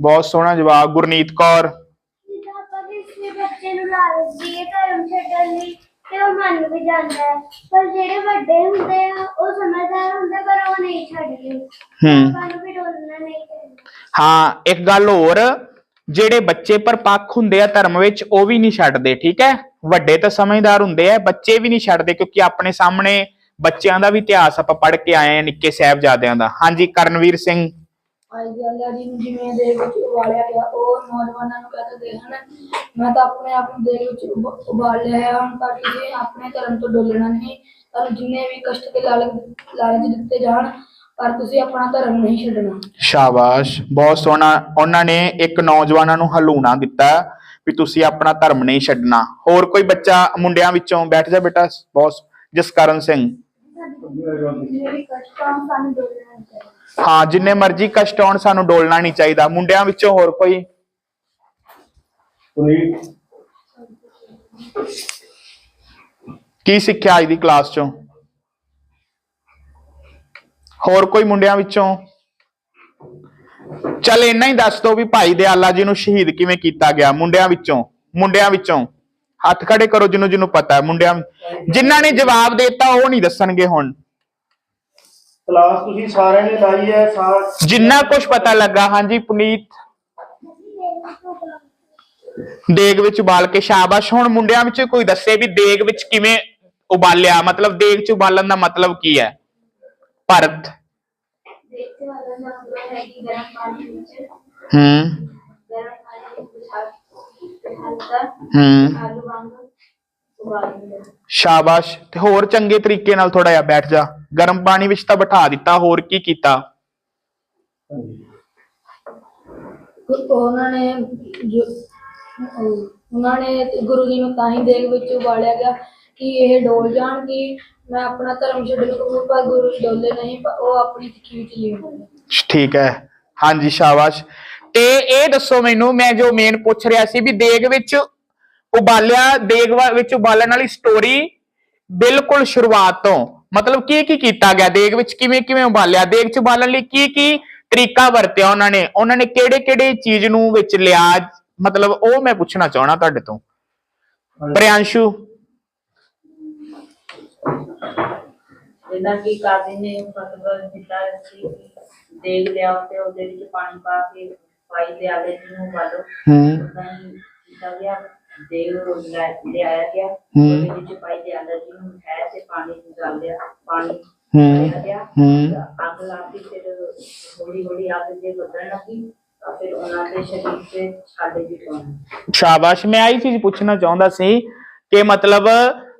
Speaker 1: ਬਹੁਤ ਸੋਹਣਾ ਜਵਾਬ। ਗੁਰਨੀਤ ਕੌਰ।
Speaker 3: ਜਿੱਦਾਂ ਆਪਾਂ ਕਿਸੇ ਬੱਚੇ ਨੂੰ ਲਾਲਚ ਦੀਏ ਧਰਮ ਛੱਡਣ ਲਈ ਤੇ ਉਹ ਮੰਨ ਵੀ ਜਾਂਦਾ ਹੈ। ਪਰ ਜਿਹੜੇ ਵੱਡੇ ਹੁੰਦੇ ਆ ਉਹ ਸਮਝਦਾਰ ਹੁੰਦੇ ਪਰ ਉਹ ਨਹੀਂ ਛੱਡਦੇ।
Speaker 1: ਹੂੰ।
Speaker 3: ਆਪਾਂ ਨੂੰ ਵੀ ਡੋਲਣਾ ਨਹੀਂ ਚਾਹੀਦਾ।
Speaker 1: ਹਾਂ ਇੱਕ ਗੱਲ ਹੋਰ ਜਿਹੜੇ ਬੱਚੇ ਪਰਪੱਖ ਹੁੰਦੇ ਆ ਧਰਮ ਵਿੱਚ ਉਹ ਵੀ ਨਹੀਂ ਛੱਡਦੇ ਠੀਕ ਹੈ? ਵੱਡੇ ਤਾਂ ਸਮਝਦਾਰ ਹੁੰਦੇ ਆ ਬੱਚੇ ਵੀ ਨਹੀਂ ਛੱਡਦੇ ਕਿਉਂਕਿ ਆਪਣੇ ਸਾਹਮਣੇ ਬੱਚਿਆਂ ਦਾ ਵੀ ਇਤਿਹਾਸ ਆਪਾਂ ਪੜ੍ਹ ਕੇ ਆਏ ਆ ਨਿੱਕੇ ਸਾਹਿਬਜ਼ਾਦਿਆਂ ਦਾ। ਹਾਂਜੀ ਕਰਨਵੀਰ ਸਿੰਘ।
Speaker 4: ਅੱਜ ਅੱਲਾ ਜੀ ਨੂੰ ਜਿਵੇਂ ਦੇ ਵਿੱਚ ਉਬਾਲਿਆ ਗਿਆ ਉਹ ਨੌਜਵਾਨਾਂ ਨੂੰ ਕਹਿੰਦੇ ਹਨ ਮੈਂ ਤਾਂ ਆਪਣੇ ਆਪ ਨੂੰ ਦੇਹ ਵਿੱਚ ਉਬ- ਉਬਾਲ ਲਿਆ ਹੈ ਹੁਣ ਪਰ ਤੁਸੀਂ ਆਪਣੇ ਧਰਮ ਤੋਂ ਡੋਲਣਾ ਨਹੀਂ। ਤੁਹਾਨੂੰ ਜਿੰਨੇ ਵੀ ਕਸ਼ਟ ਤੇ ਲਾਲਚ ਲਾਲਚ ਦਿੱਤੇ ਜਾਣ ਪਰ ਤੁਸੀਂ ਆਪਣਾ ਧਰਮ ਨਹੀਂ ਛੱਡਣਾ।
Speaker 1: ਸ਼ਾਬਾਸ਼। ਬਹੁਤ ਸੋਹਣਾ। ਉਹਨਾਂ ਨੇ ਇੱਕ ਨੌਜਵਾਨਾਂ ਨੂੰ ਹਲੂਣਾ ਦਿੱਤਾ ਵੀ ਤੁਸੀਂ ਆਪਣਾ ਧਰਮ ਨਹੀਂ ਛੱਡਣਾ। ਹੋਰ ਕੋਈ ਬੱਚਾ ਮੁੰਡਿਆਂ ਵਿੱਚੋਂ ਬੈਠ ਜਾ ਬੇਟਾ? ਬਹੁਤ ਜਸਕਰਨ ਸਿੰਘ।
Speaker 4: ਜਿੰਨੇ ਵੀ ਕਸ਼ਟ ਆਉਣ ਸਾਨੂੰ ਡੋਲਣਾ ਨਹੀਂ ਚਾਹੀਦਾ।
Speaker 1: ਹਾਂ ਜਿੰਨੇ ਮਰਜ਼ੀ ਕਸ਼ਟ ਆਉਣ ਸਾਨੂੰ ਡੋਲਣਾ ਨਹੀਂ ਚਾਹੀਦਾ। ਮੁੰਡਿਆਂ ਵਿੱਚੋਂ ਹੋਰ ਕੋਈ? ਕੀ ਸਿੱਖਿਆ ਅੱਜ ਦੀ ਕਲਾਸ ਚੋਂ? ਹੋਰ ਕੋਈ ਮੁੰਡਿਆਂ ਵਿੱਚੋਂ? ਚੱਲ ਇੰਨਾ ਹੀ ਦੱਸ ਦੋ ਵੀ ਭਾਈ ਦਿਆਲਾ ਜੀ ਨੂੰ ਸ਼ਹੀਦ ਕਿਵੇਂ ਕੀਤਾ ਗਿਆ ਮੁੰਡਿਆਂ ਵਿੱਚੋਂ? ਮੁੰਡਿਆਂ ਵਿੱਚੋਂ? ਹੱਥ ਖੜੇ ਕਰੋ ਜਿਹਨੂੰ ਜਿਹਨੂੰ ਪਤਾ ਹੈ ਮੁੰਡਿਆਂ ਜਿਨ੍ਹਾਂ ਨੇ ਜਵਾਬ ਦਿੱਤਾ ਉਹ ਨਹੀਂ ਦੱਸਣਗੇ ਹੁਣ।
Speaker 2: ਕਲਾਸ ਤੁਸੀਂ ਸਾਰਿਆਂ ਨੇ ਲਾਈ ਹੈ, ਸਾਰ
Speaker 1: ਜਿੰਨਾ ਕੁਝ ਪਤਾ ਲੱਗਾ, ਹਾਂਜੀ, ਪੁਨੀਤ। ਦੇਗ ਵਿੱਚ ਉਬਾਲ ਕੇ, ਸ਼ਾਬਾਸ਼। ਹੁਣ ਮੁੰਡਿਆਂ ਵਿੱਚ ਕੋਈ ਦੱਸੇ ਵੀ ਦੇਗ ਵਿੱਚ ਕਿਵੇਂ ਉਬਾਲਿਆ? ਮਤਲਬ ਦੇਗ ਚ ਉਬਾਲਣ ਦਾ ਮਤਲਬ ਕੀ ਹੈ? ਭਰਤ
Speaker 4: ਦੇਖਦੇ ਵਾਲਾ ਹੂੰ।
Speaker 1: ਹੂੰ। ਸ਼ਾਬਾਸ਼। ਤੇ ਹੋਰ ਚੰਗੇ ਤਰੀਕੇ ਨਾਲ ਥੋੜਾ ਜਿਹਾ ਬੈਠ ਜਾ। ਗਰਮ ਪਾਣੀ ਵਿੱਚ ਤਾਂ ਬਿਠਾ ਦਿੱਤਾ ਹੋਰ ਕੀ ਕੀਤਾ?
Speaker 4: ਉਹਨਾਂ ਨੇ ਜੋ ਉਹ- ਉਹਨਾਂ ਨੇ ਗੁਰੂ ਜੀ ਨੂੰ ਤਾਂ ਹੀ ਦੇਗ ਵਿੱਚ ਉਬਾਲਿਆ ਗਿਆ ਕਿ ਇਹ ਡੋਲ ਜਾਣ ਕਿ ਮੈਂ ਆਪਣਾ ਧਰਮ ਛੱਡਣ ਕਬੂਲ ਪਰ ਗੁਰੂ ਜੀ ਡੋਲੇ ਨਹੀਂ ਪਰ ਉਹ ਆਪਣੀ ਸਿੱਖੀ ਵਿੱਚ ਲੀਨ ਹੋ ਗਏ।
Speaker 1: ਠੀਕ ਹੈ। ਹਾਂਜੀ ਸ਼ਾਬਾਸ਼। ਤੇ ਇਹ ਦੱਸੋ ਮੈਨੂੰ ਮੈਂ ਜੋ ਮੇਨ ਪੁੱਛ ਰਿਹਾ ਸੀ ਵੀ ਦੇਗ ਵਿੱਚ ਉਬਾਲਿਆ ਦੇਗ ਵਾ- ਵਿੱਚ ਉਬਾਲਣ ਵਾਲੀ ਸਟੋਰੀ ਬਿਲਕੁਲ ਸ਼ੁਰੂਆਤ ਤੋਂ। ਮਤਲਬ ਕੀ ਕੀ ਕੀਤਾ ਗਿਆ? ਦੇਗ ਵਿੱਚ ਕਿਵੇਂ ਕਿਵੇਂ ਉਬਾਲਿਆ? ਦੇਗ ਚ ਉਬਾਲਣ ਲਈ ਕੀ ਕੀ ਤਰੀਕਾ ਵਰਤਿਆ ਉਹਨਾਂ ਨੇ? ਉਹਨਾਂ ਨੇ ਕਿਹੜੇ ਕਿਹੜੇ ਚੀਜ਼ ਨੂੰ ਵਿੱਚ ਲਿਆ? ਮਤਲਬ ਉਹ ਮੈਂ ਪੁੱਛਣਾ ਚਾਹਣਾ ਤੁਹਾਡੇ ਤੋਂ। ਪ੍ਰਿਆੰਸ਼ੂ।
Speaker 5: ਜਿੱਦਾਂ ਕਿ ਕਾਜ਼ੀ ਨੇ ਫਤਵਾ ਦਿੱਤਾ ਸੀ ਦੇਗ ਲਿਆਓ ਤੇ ਉਹਦੇ ਵਿੱਚ ਪਾਣੀ ਪਾ ਕੇ ਪਾਈ ਦੇ ਆਲੇ ਨੂੰ ਉਬਾਲੋ।
Speaker 1: ਹੂੰ।
Speaker 5: ਉਦਾਂ ਹੀ ਕੀਤਾ ਗਿਆ। ਦੇਗ ਲੈ- ਲਿਆਇਆ ਗਿਆ।
Speaker 1: ਹੂੰ।
Speaker 5: ਉਹਦੇ ਵਿੱਚ ਪਾਈ ਦੇ ਆਲੇ ਨੂੰ ਹੈ ਤੇ ਪਾਣੀ ਡਾਲ ਲਿਆ ਪਾਣੀ
Speaker 1: ਹੂੰ।
Speaker 5: ਪਾਇਆ ਗਿਆ।
Speaker 1: ਹੂੰ।
Speaker 5: ਤਾਂ ਅੱਗ ਲਾ ਕੇ ਫਿਰ ਹੌਲੀ ਹੌਲੀ ਅੱਗ ਜੇ ਵਧਣ ਲੱਗੀ ਤਾਂ ਫਿਰ ਉਹਨਾਂ ਦੇ ਸਰੀਰ ਤੇ ਛਾਲੇ ਵੀ ਪਾਉਣੇ।
Speaker 1: ਸ਼ਾਬਾਸ਼। ਮੈਂ ਆਹੀ ਚੀਜ਼ ਪੁੱਛਣਾ ਚਾਹੁੰਦਾ ਸੀ ਕਿ ਮਤਲਬ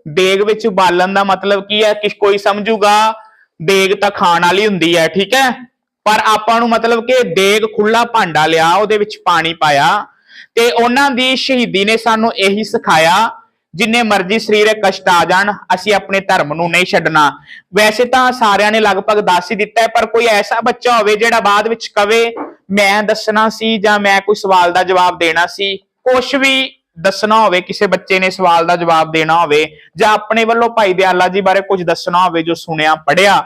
Speaker 1: ਦੇਗ ਵਿੱਚ ਉਬਾਲਣ ਦਾ ਮਤਲਬ ਕੀ ਹੈ? ਕਿ ਕੋਈ ਸਮਝੂਗਾ? ਦੇਗ ਤਾਂ ਖਾਣ ਵਾਲੀ ਹੁੰਦੀ ਹੈ ਠੀਕ ਹੈ? ਪਰ ਆਪਾਂ ਨੂੰ ਮਤਲਬ ਕਿ ਦੇਗ ਖੁੱਲਾ ਭਾਂਡਾ ਲਿਆ ਉਹਦੇ ਵਿੱਚ ਪਾਣੀ ਪਾਇਆ। ਤੇ ਉਹਨਾਂ ਦੀ ਸ਼ਹੀਦੀ ਨੇ ਸਾਨੂੰ ਇਹੀ ਸਿਖਾਇਆ, ਜਿੰਨੇ ਮਰਜ਼ੀ ਸਰੀਰਕ ਕਸ਼ਟ ਆ ਜਾਣ, ਅਸੀਂ ਆਪਣੇ ਧਰਮ ਨੂੰ ਨਹੀਂ ਛੱਡਣਾ। ਵੈਸੇ ਤਾਂ ਸਾਰਿਆਂ ਨੇ ਲਗਭਗ ਦੱਸ ਹੀ ਦਿੱਤਾ ਹੈ, ਪਰ ਕੋਈ ਐਸਾ ਬੱਚਾ ਹੋਵੇ ਜਿਹੜਾ ਬਾਅਦ ਵਿੱਚ ਕਵੇ, ਮੈਂ ਦੱਸਣਾ ਸੀ ਜਾਂ ਮੈਂ ਕੋਈ ਸਵਾਲ ਦਾ ਜਵਾਬ ਦੇਣਾ ਸੀ। ਕੁਝ ਵੀ ਦੱਸਣਾ ਹੋਵੇ, ਕਿਸੇ ਬੱਚੇ ਨੇ ਸਵਾਲ ਦਾ ਜਵਾਬ ਦੇਣਾ ਹੋਵੇ, ਜਾਂ ਆਪਣੇ ਵੱਲੋਂ ਭਾਈ ਦਿਆਲਾ ਜੀ ਬਾਰੇ ਕੁਝ ਦੱਸਣਾ ਹੋਵੇ ਜੋ ਸੁਣਿਆ ਪੜਿਆ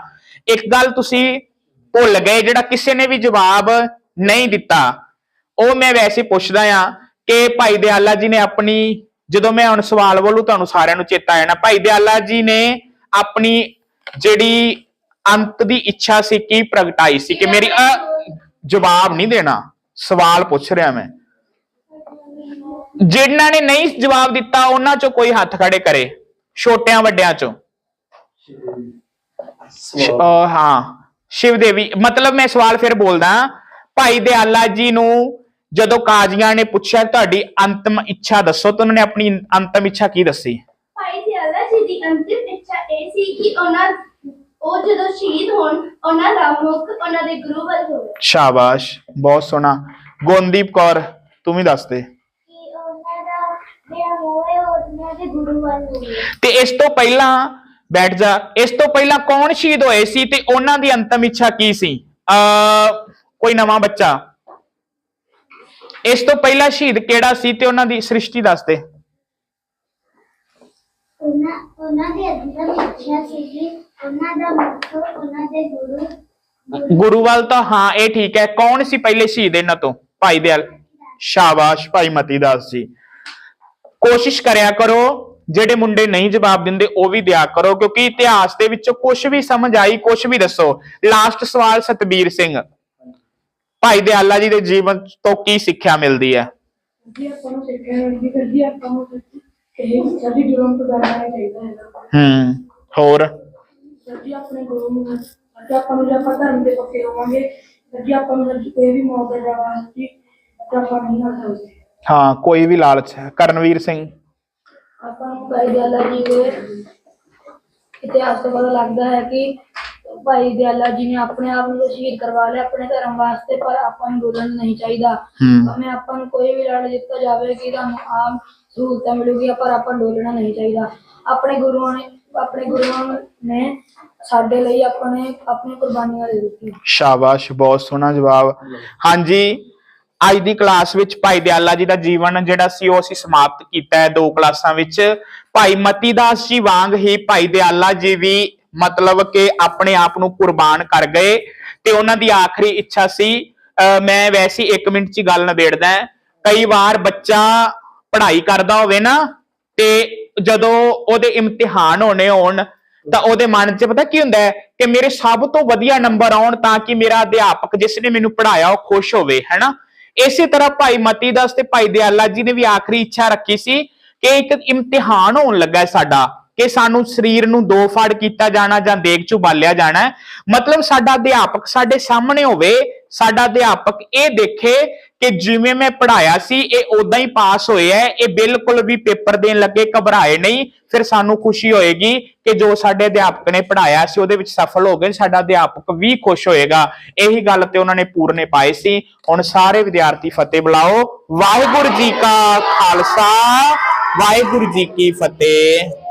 Speaker 1: ਇੱਕ ਗੱਲ ਤੁਸੀਂ ਭੁੱਲ ਗਏ ਜਿਹੜਾ ਕਿਸੇ ਨੇ ਵੀ ਜਵਾਬ ਨਹੀਂ ਦਿੱਤਾ। ਉਹ ਮੈਂ ਵੈਸੇ ਪੁੱਛਦਾ ਆ ਕਿ ਭਾਈ ਦਿਆਲਾ ਜੀ ਨੇ ਆਪਣੀ, ਜਦੋਂ ਮੈਂ ਹੁਣ ਸਵਾਲ ਬੋਲੂ ਤੁਹਾਨੂੰ ਸਾਰਿਆਂ ਨੂੰ ਚੇਤਾ ਆ ਜਾਣਾ, ਭਾਈ ਦਿਆਲਾ ਜੀ ਨੇ ਆਪਣੀ ਜਿਹੜੀ ਅੰਤ ਦੀ ਇੱਛਾ ਸੀ ਕੀ ਪ੍ਰਗਟਾਈ ਸੀ, ਕਿ ਮੇਰੀ ਜਵਾਬ ਨਹੀਂ ਦੇਣਾ, ਸਵਾਲ ਪੁੱਛ ਰਿਹਾ ਮੈਂ। ਜਿਨ੍ਹਾਂ ਨੇ ਨਹੀਂ ਜਵਾਬ ਦਿੱਤਾ, ਉਹਨਾਂ ਚੋਂ ਕੋਈ ਹੱਥ ਖੜੇ ਕਰੇ, ਛੋਟਿਆਂ ਵੱਡਿਆਂ ਚੋਂ। ਹਾਂ ਸ਼ਿਵ ਦੇਵੀ ਮਤਲਬ ਮੈਂ ਸਵਾਲ ਫਿਰ ਬੋਲਦਾ, ਭਾਈ ਦਿਆਲਾ ਜੀ ਨੂੰ ਜਦੋਂ ਕਾਜ਼ੀਆਂ ਨੇ ਪੁੱਛਿਆ ਤੁਹਾਡੀ ਅੰਤਮ ਇੱਛਾ ਦੱਸੋ ਤਾਂ ਉਹਨਾਂ ਨੇ ਆਪਣੀ ਅੰਤਮ ਇੱਛਾ ਕੀ ਦੱਸੀ?
Speaker 3: ਭਾਈ ਦਿਆਲਾ ਜੀ ਦੀ ਅੰਤਿਮ ਇੱਛਾ ਇਹ ਸੀ ਕਿ ਉਹਨਾਂ ਉਹ ਜਦੋਂ ਸ਼ਹੀਦ ਹੋਣ ਉਹਨਾਂ ਦਾ ਮੁਖ ਉਹਨਾਂ ਦੇ ਗੁਰੂ ਵੱਲ ਹੋਵੇ।
Speaker 1: ਸ਼ਾਬਾਸ਼ ਬਹੁਤ ਸੋਹਣਾ। ਗੋਨਦੀਪ ਕੌਰ ਤੂੰ ਵੀ ਦੱਸ ਦੇ।
Speaker 3: ਕਿ ਉਹਨਾਂ ਦਾ ਜਿਹੜਾ ਹੋਵੇ ਉਹ ਉਹਨਾਂ ਦੇ ਗੁਰੂ ਵੱਲ ਹੋਵੇ।
Speaker 1: ਤੇ ਇਸ ਤੋਂ ਪਹਿਲਾਂ ਬੈਠ ਜਾ ਇਸ ਤੋਂ ਪਹਿਲਾਂ ਕੌਣ ਸ਼ਹੀਦ ਹੋਏ ਸੀ ਤੇ ਉਹਨਾਂ ਦੀ ਅੰਤਮ ਇੱਛਾ ਕੀ ਸੀ? ਅ ਕੋਈ ਨਵਾਂ ਬੱਚਾ। ਇਸ ਤੋਂ ਪਹਿਲਾਂ ਸ਼ਹੀਦ ਕਿਹੜਾ ਸੀ ਤੇ ਉਹਨਾਂ ਦੀ ਸ੍ਰਿਸ਼ਟੀ ਦੱਸ ਦੇ।
Speaker 3: ਉਹਨਾਂ ਉਹਨਾਂ ਦੀ ਅੰਤਿਮ ਇੱਛਾ ਸੀ ਕਿ ਉਹਨਾਂ ਦਾ ਮੁਖ ਉਹਨਾਂ ਦੇ ਗੁਰੂ
Speaker 1: ਗੁਰੂ। ਵੱਲ ਤਾਂ ਹਾਂ ਇਹ ਠੀਕ ਹੈ। ਕੌਣ ਸੀ ਪਹਿਲੇ ਸ਼ਹੀਦ ਇਹਨਾਂ ਤੋਂ? ਭਾਈ ਦਿਆਲ। ਸ਼ਾਬਾਸ਼ ਭਾਈ ਮਤੀ ਦਾਸ ਜੀ। ਕੋਸ਼ਿਸ਼ ਕਰਿਆ ਕਰੋ ਜਿਹੜੇ ਮੁੰਡੇ ਨਹੀਂ ਜਵਾਬ ਦਿੰਦੇ ਉਹ ਵੀ ਦਿਆ ਕਰੋ ਕਿਉਂਕਿ ਇਤਿਹਾਸ ਦੇ ਵਿੱਚੋਂ ਕੁਝ ਵੀ ਸਮਝ ਆਈ ਕੁਝ ਵੀ ਦੱਸੋ। ਲਾਸਟ ਸਵਾਲ ਸਤਬੀਰ ਸਿੰਘ। ਭਾਈ ਦਿਆਲਾ ਜੀ ਦੇ ਜੀਵਨ ਤੋਂ ਕੀ ਸਿੱਖਿਆ ਮਿਲਦੀ ਹੈ?
Speaker 4: ਜੀ ਆਪਾਂ ਨੂੰ ਸਿੱਖਿਆ ਮਿਲਦੀ ਫਿਰ ਜੀ ਆਪਾਂ ਨੂੰ ਇਹ ਸਾਡੀ ਜੁਰਮ ਤੋਂ ਡਰਨਾ ਨਹੀਂ ਚਾਹੀਦਾ ਹੈਗਾ।
Speaker 1: ਹੂੰ ਹੋਰ?
Speaker 4: ਸਰ ਜੀ ਆਪਣੇ ਗੁਰੂ ਨੂੰ ਅਤੇ ਆਪਾਂ ਨੂੰ ਜੇ ਆਪਾਂ ਧਰਮ ਦੇ ਪੱਕੇ ਹੋਵਾਂਗੇ ਸਰ ਜੀ ਆਪਾਂ ਨੂੰ ਸਰ ਜੀ ਕੋਈ ਵੀ ਮੌਕਾ ਜਾਵਾ ਜੀ ਤੇ ਆਪਾਂ ਨਹੀਂ ਨਾ ਸਕਦੇ।
Speaker 1: ਹਾਂ ਕੋਈ ਵੀ ਲਾਲਚ ਹੈ। ਕਰਨਵੀਰ ਸਿੰਘ।
Speaker 4: ਆਪਾਂ ਨੂੰ ਭਾਈ ਦਿਆਲਾ ਜੀ ਦੇ ਇਤਿਹਾਸ ਤੋਂ ਪਤਾ ਲੱਗਦਾ ਹੈ ਕਿ ਭਾਈ ਦਿਆਲਾ ਜੀ ਨੇ ਆਪਣੇ ਆਪ ਨੂੰ ਸ਼ਹੀਦ ਕਰਵਾ ਲਿਆ ਆਪਣੇ ਧਰਮ ਵਾਸਤੇ ਪਰ ਆਪਾਂ ਨੂੰ ਡੋਲਣਾ ਨਹੀਂ ਚਾਹੀਦਾ।
Speaker 1: ਹੂੰ।
Speaker 4: ਭਾਵੇਂ ਆਪਾਂ ਨੂੰ ਕੋਈ ਵੀ ਲੜ ਦਿੱਤਾ ਜਾਵੇ ਕਿ ਤੁਹਾਨੂੰ ਆਮ ਸਹੂਲਤਾਂ ਮਿਲੂਗੀਆਂ ਪਰ ਆਪਾਂ ਨੂੰ ਡੋਲਣਾ ਨਹੀਂ ਚਾਹੀਦਾ। ਆਪਣੇ ਗੁਰੂਆਂ ਨੇ ਆਪਣੇ ਗੁਰੂਆਂ ਨੇ ਸਾਡੇ ਲਈ ਆਪਣੇ ਆਪਣੀ ਕੁਰਬਾਨੀਆਂ ਦੇ ਦਿੱਤੀਆਂ।
Speaker 1: ਸ਼ਾਬਾਸ਼ ਬਹੁਤ ਸੋਹਣਾ ਜਵਾਬ। ਹਾਂਜੀ ਅੱਜ ਦੀ ਕਲਾਸ ਵਿੱਚ ਭਾਈ ਦਿਆਲਾ ਜੀ ਦਾ ਜੀਵਨ ਜਿਹੜਾ ਸੀ ਉਹ ਅਸੀਂ ਸਮਾਪਤ ਕੀਤਾ ਹੈ ਦੋ ਕਲਾਸਾਂ ਵਿੱਚ। ਭਾਈ ਮਤੀ ਦਾਸ ਜੀ ਵਾਂਗ ਹੀ ਭਾਈ ਦਿਆਲਾ ਜੀ ਵੀ ਮਤਲਬ ਕਿ ਆਪਣੇ ਆਪ ਨੂੰ ਕੁਰਬਾਨ ਕਰ ਗਏ ਤੇ ਉਹਨਾਂ ਦੀ ਆਖਰੀ ਇੱਛਾ ਸੀ, ਅਹ ਮੈਂ ਵੈਸੇ 1 ਮਿੰਟ 'ਚ ਗੱਲ ਨਿਬੇੜਦਾ ਕਈ ਵਾਰ ਬੱਚਾ ਪੜ੍ਹਾਈ ਕਰਦਾ ਹੋਵੇ ਨਾ, ਤੇ ਜਦੋਂ ਉਹਦੇ ਇਮਤਿਹਾਨ ਹੋਣੇ ਹੋਣ, ਤਾਂ ਉਹਦੇ ਮਨ 'ਚ ਪਤਾ ਕੀ ਹੁੰਦਾ ਹੈ ਕਿ ਮੇਰੇ ਸਭ ਤੋਂ ਵਧੀਆ ਨੰਬਰ ਆਉਣ ਤਾਂ ਕਿ ਮੇਰਾ ਅਧਿਆਪਕ ਜਿਸ ਨੇ ਮੈਨੂੰ ਪੜ੍ਹਾਇਆ ਉਹ ਖੁਸ਼ ਹੋਵੇ, ਹੈਨਾ? ਇਸੇ ਤਰ੍ਹਾਂ ਭਾਈ ਮਤੀ ਦਾਸ ਤੇ ਭਾਈ ਦਿਆਲਾ ਜੀ ਨੇ ਵੀ ਆਖਰੀ ਇੱਛਾ ਰੱਖੀ ਸੀ ਕਿ ਇੱਕ ਇਮਤਿਹਾਨ ਹੋਣ ਲੱਗਾ ਸਾਡਾ। ਕਿ ਸਾਨੂੰ ਸਰੀਰ ਨੂੰ ਦੋ ਫੜ ਕੀਤਾ ਜਾਣਾ ਜਾਂ ਦੇਗ ਚ ਉਬਾਲਿਆ ਜਾਣਾ ਮਤਲਬ ਸਾਡਾ ਅਧਿਆਪਕ ਸਾਡੇ ਸਾਹਮਣੇ ਹੋਵੇ, ਸਾਡਾ ਅਧਿਆਪਕ ਇਹ ਦੇਖੇ ਕਿ ਜਿਵੇਂ ਮੈਂ ਪੜਾਇਆ ਸੀ, ਇਹ ਉਦਾਂ ਹੀ ਪਾਸ ਹੋਏ ਹੈ, ਇਹ ਬਿਲਕੁਲ ਵੀ ਪੇਪਰ ਦੇਣ ਲੱਗੇ, ਘਬਰਾਏ ਨਹੀਂ, ਫਿਰ ਸਾਨੂੰ ਖੁਸ਼ੀ ਹੋਏਗੀ ਕਿ ਜੋ ਸਾਡੇ ਅਧਿਆਪਕ ਨੇ ਪੜਾਇਆ ਸੀ, ਉਹਦੇ ਵਿੱਚ ਸਫਲ ਹੋ ਗਏ, ਸਾਡਾ ਅਧਿਆਪਕ ਵੀ ਖੁਸ਼ ਹੋਏਗਾ। ਇਹੀ ਗੱਲ ਤੇ ਉਹਨਾਂ ਨੇ ਪੂਰਨੇ ਪਾਏ ਸੀ। ਹੁਣ ਸਾਰੇ ਵਿਦਿਆਰਥੀ ਫਤਿਹ ਬੁਲਾਓ। ਵਾਹਿਗੁਰੂ ਜੀ ਕਾ ਖਾਲਸਾ, ਵਾਹਿਗੁਰੂ ਜੀ ਕੀ ਫਤਿਹ।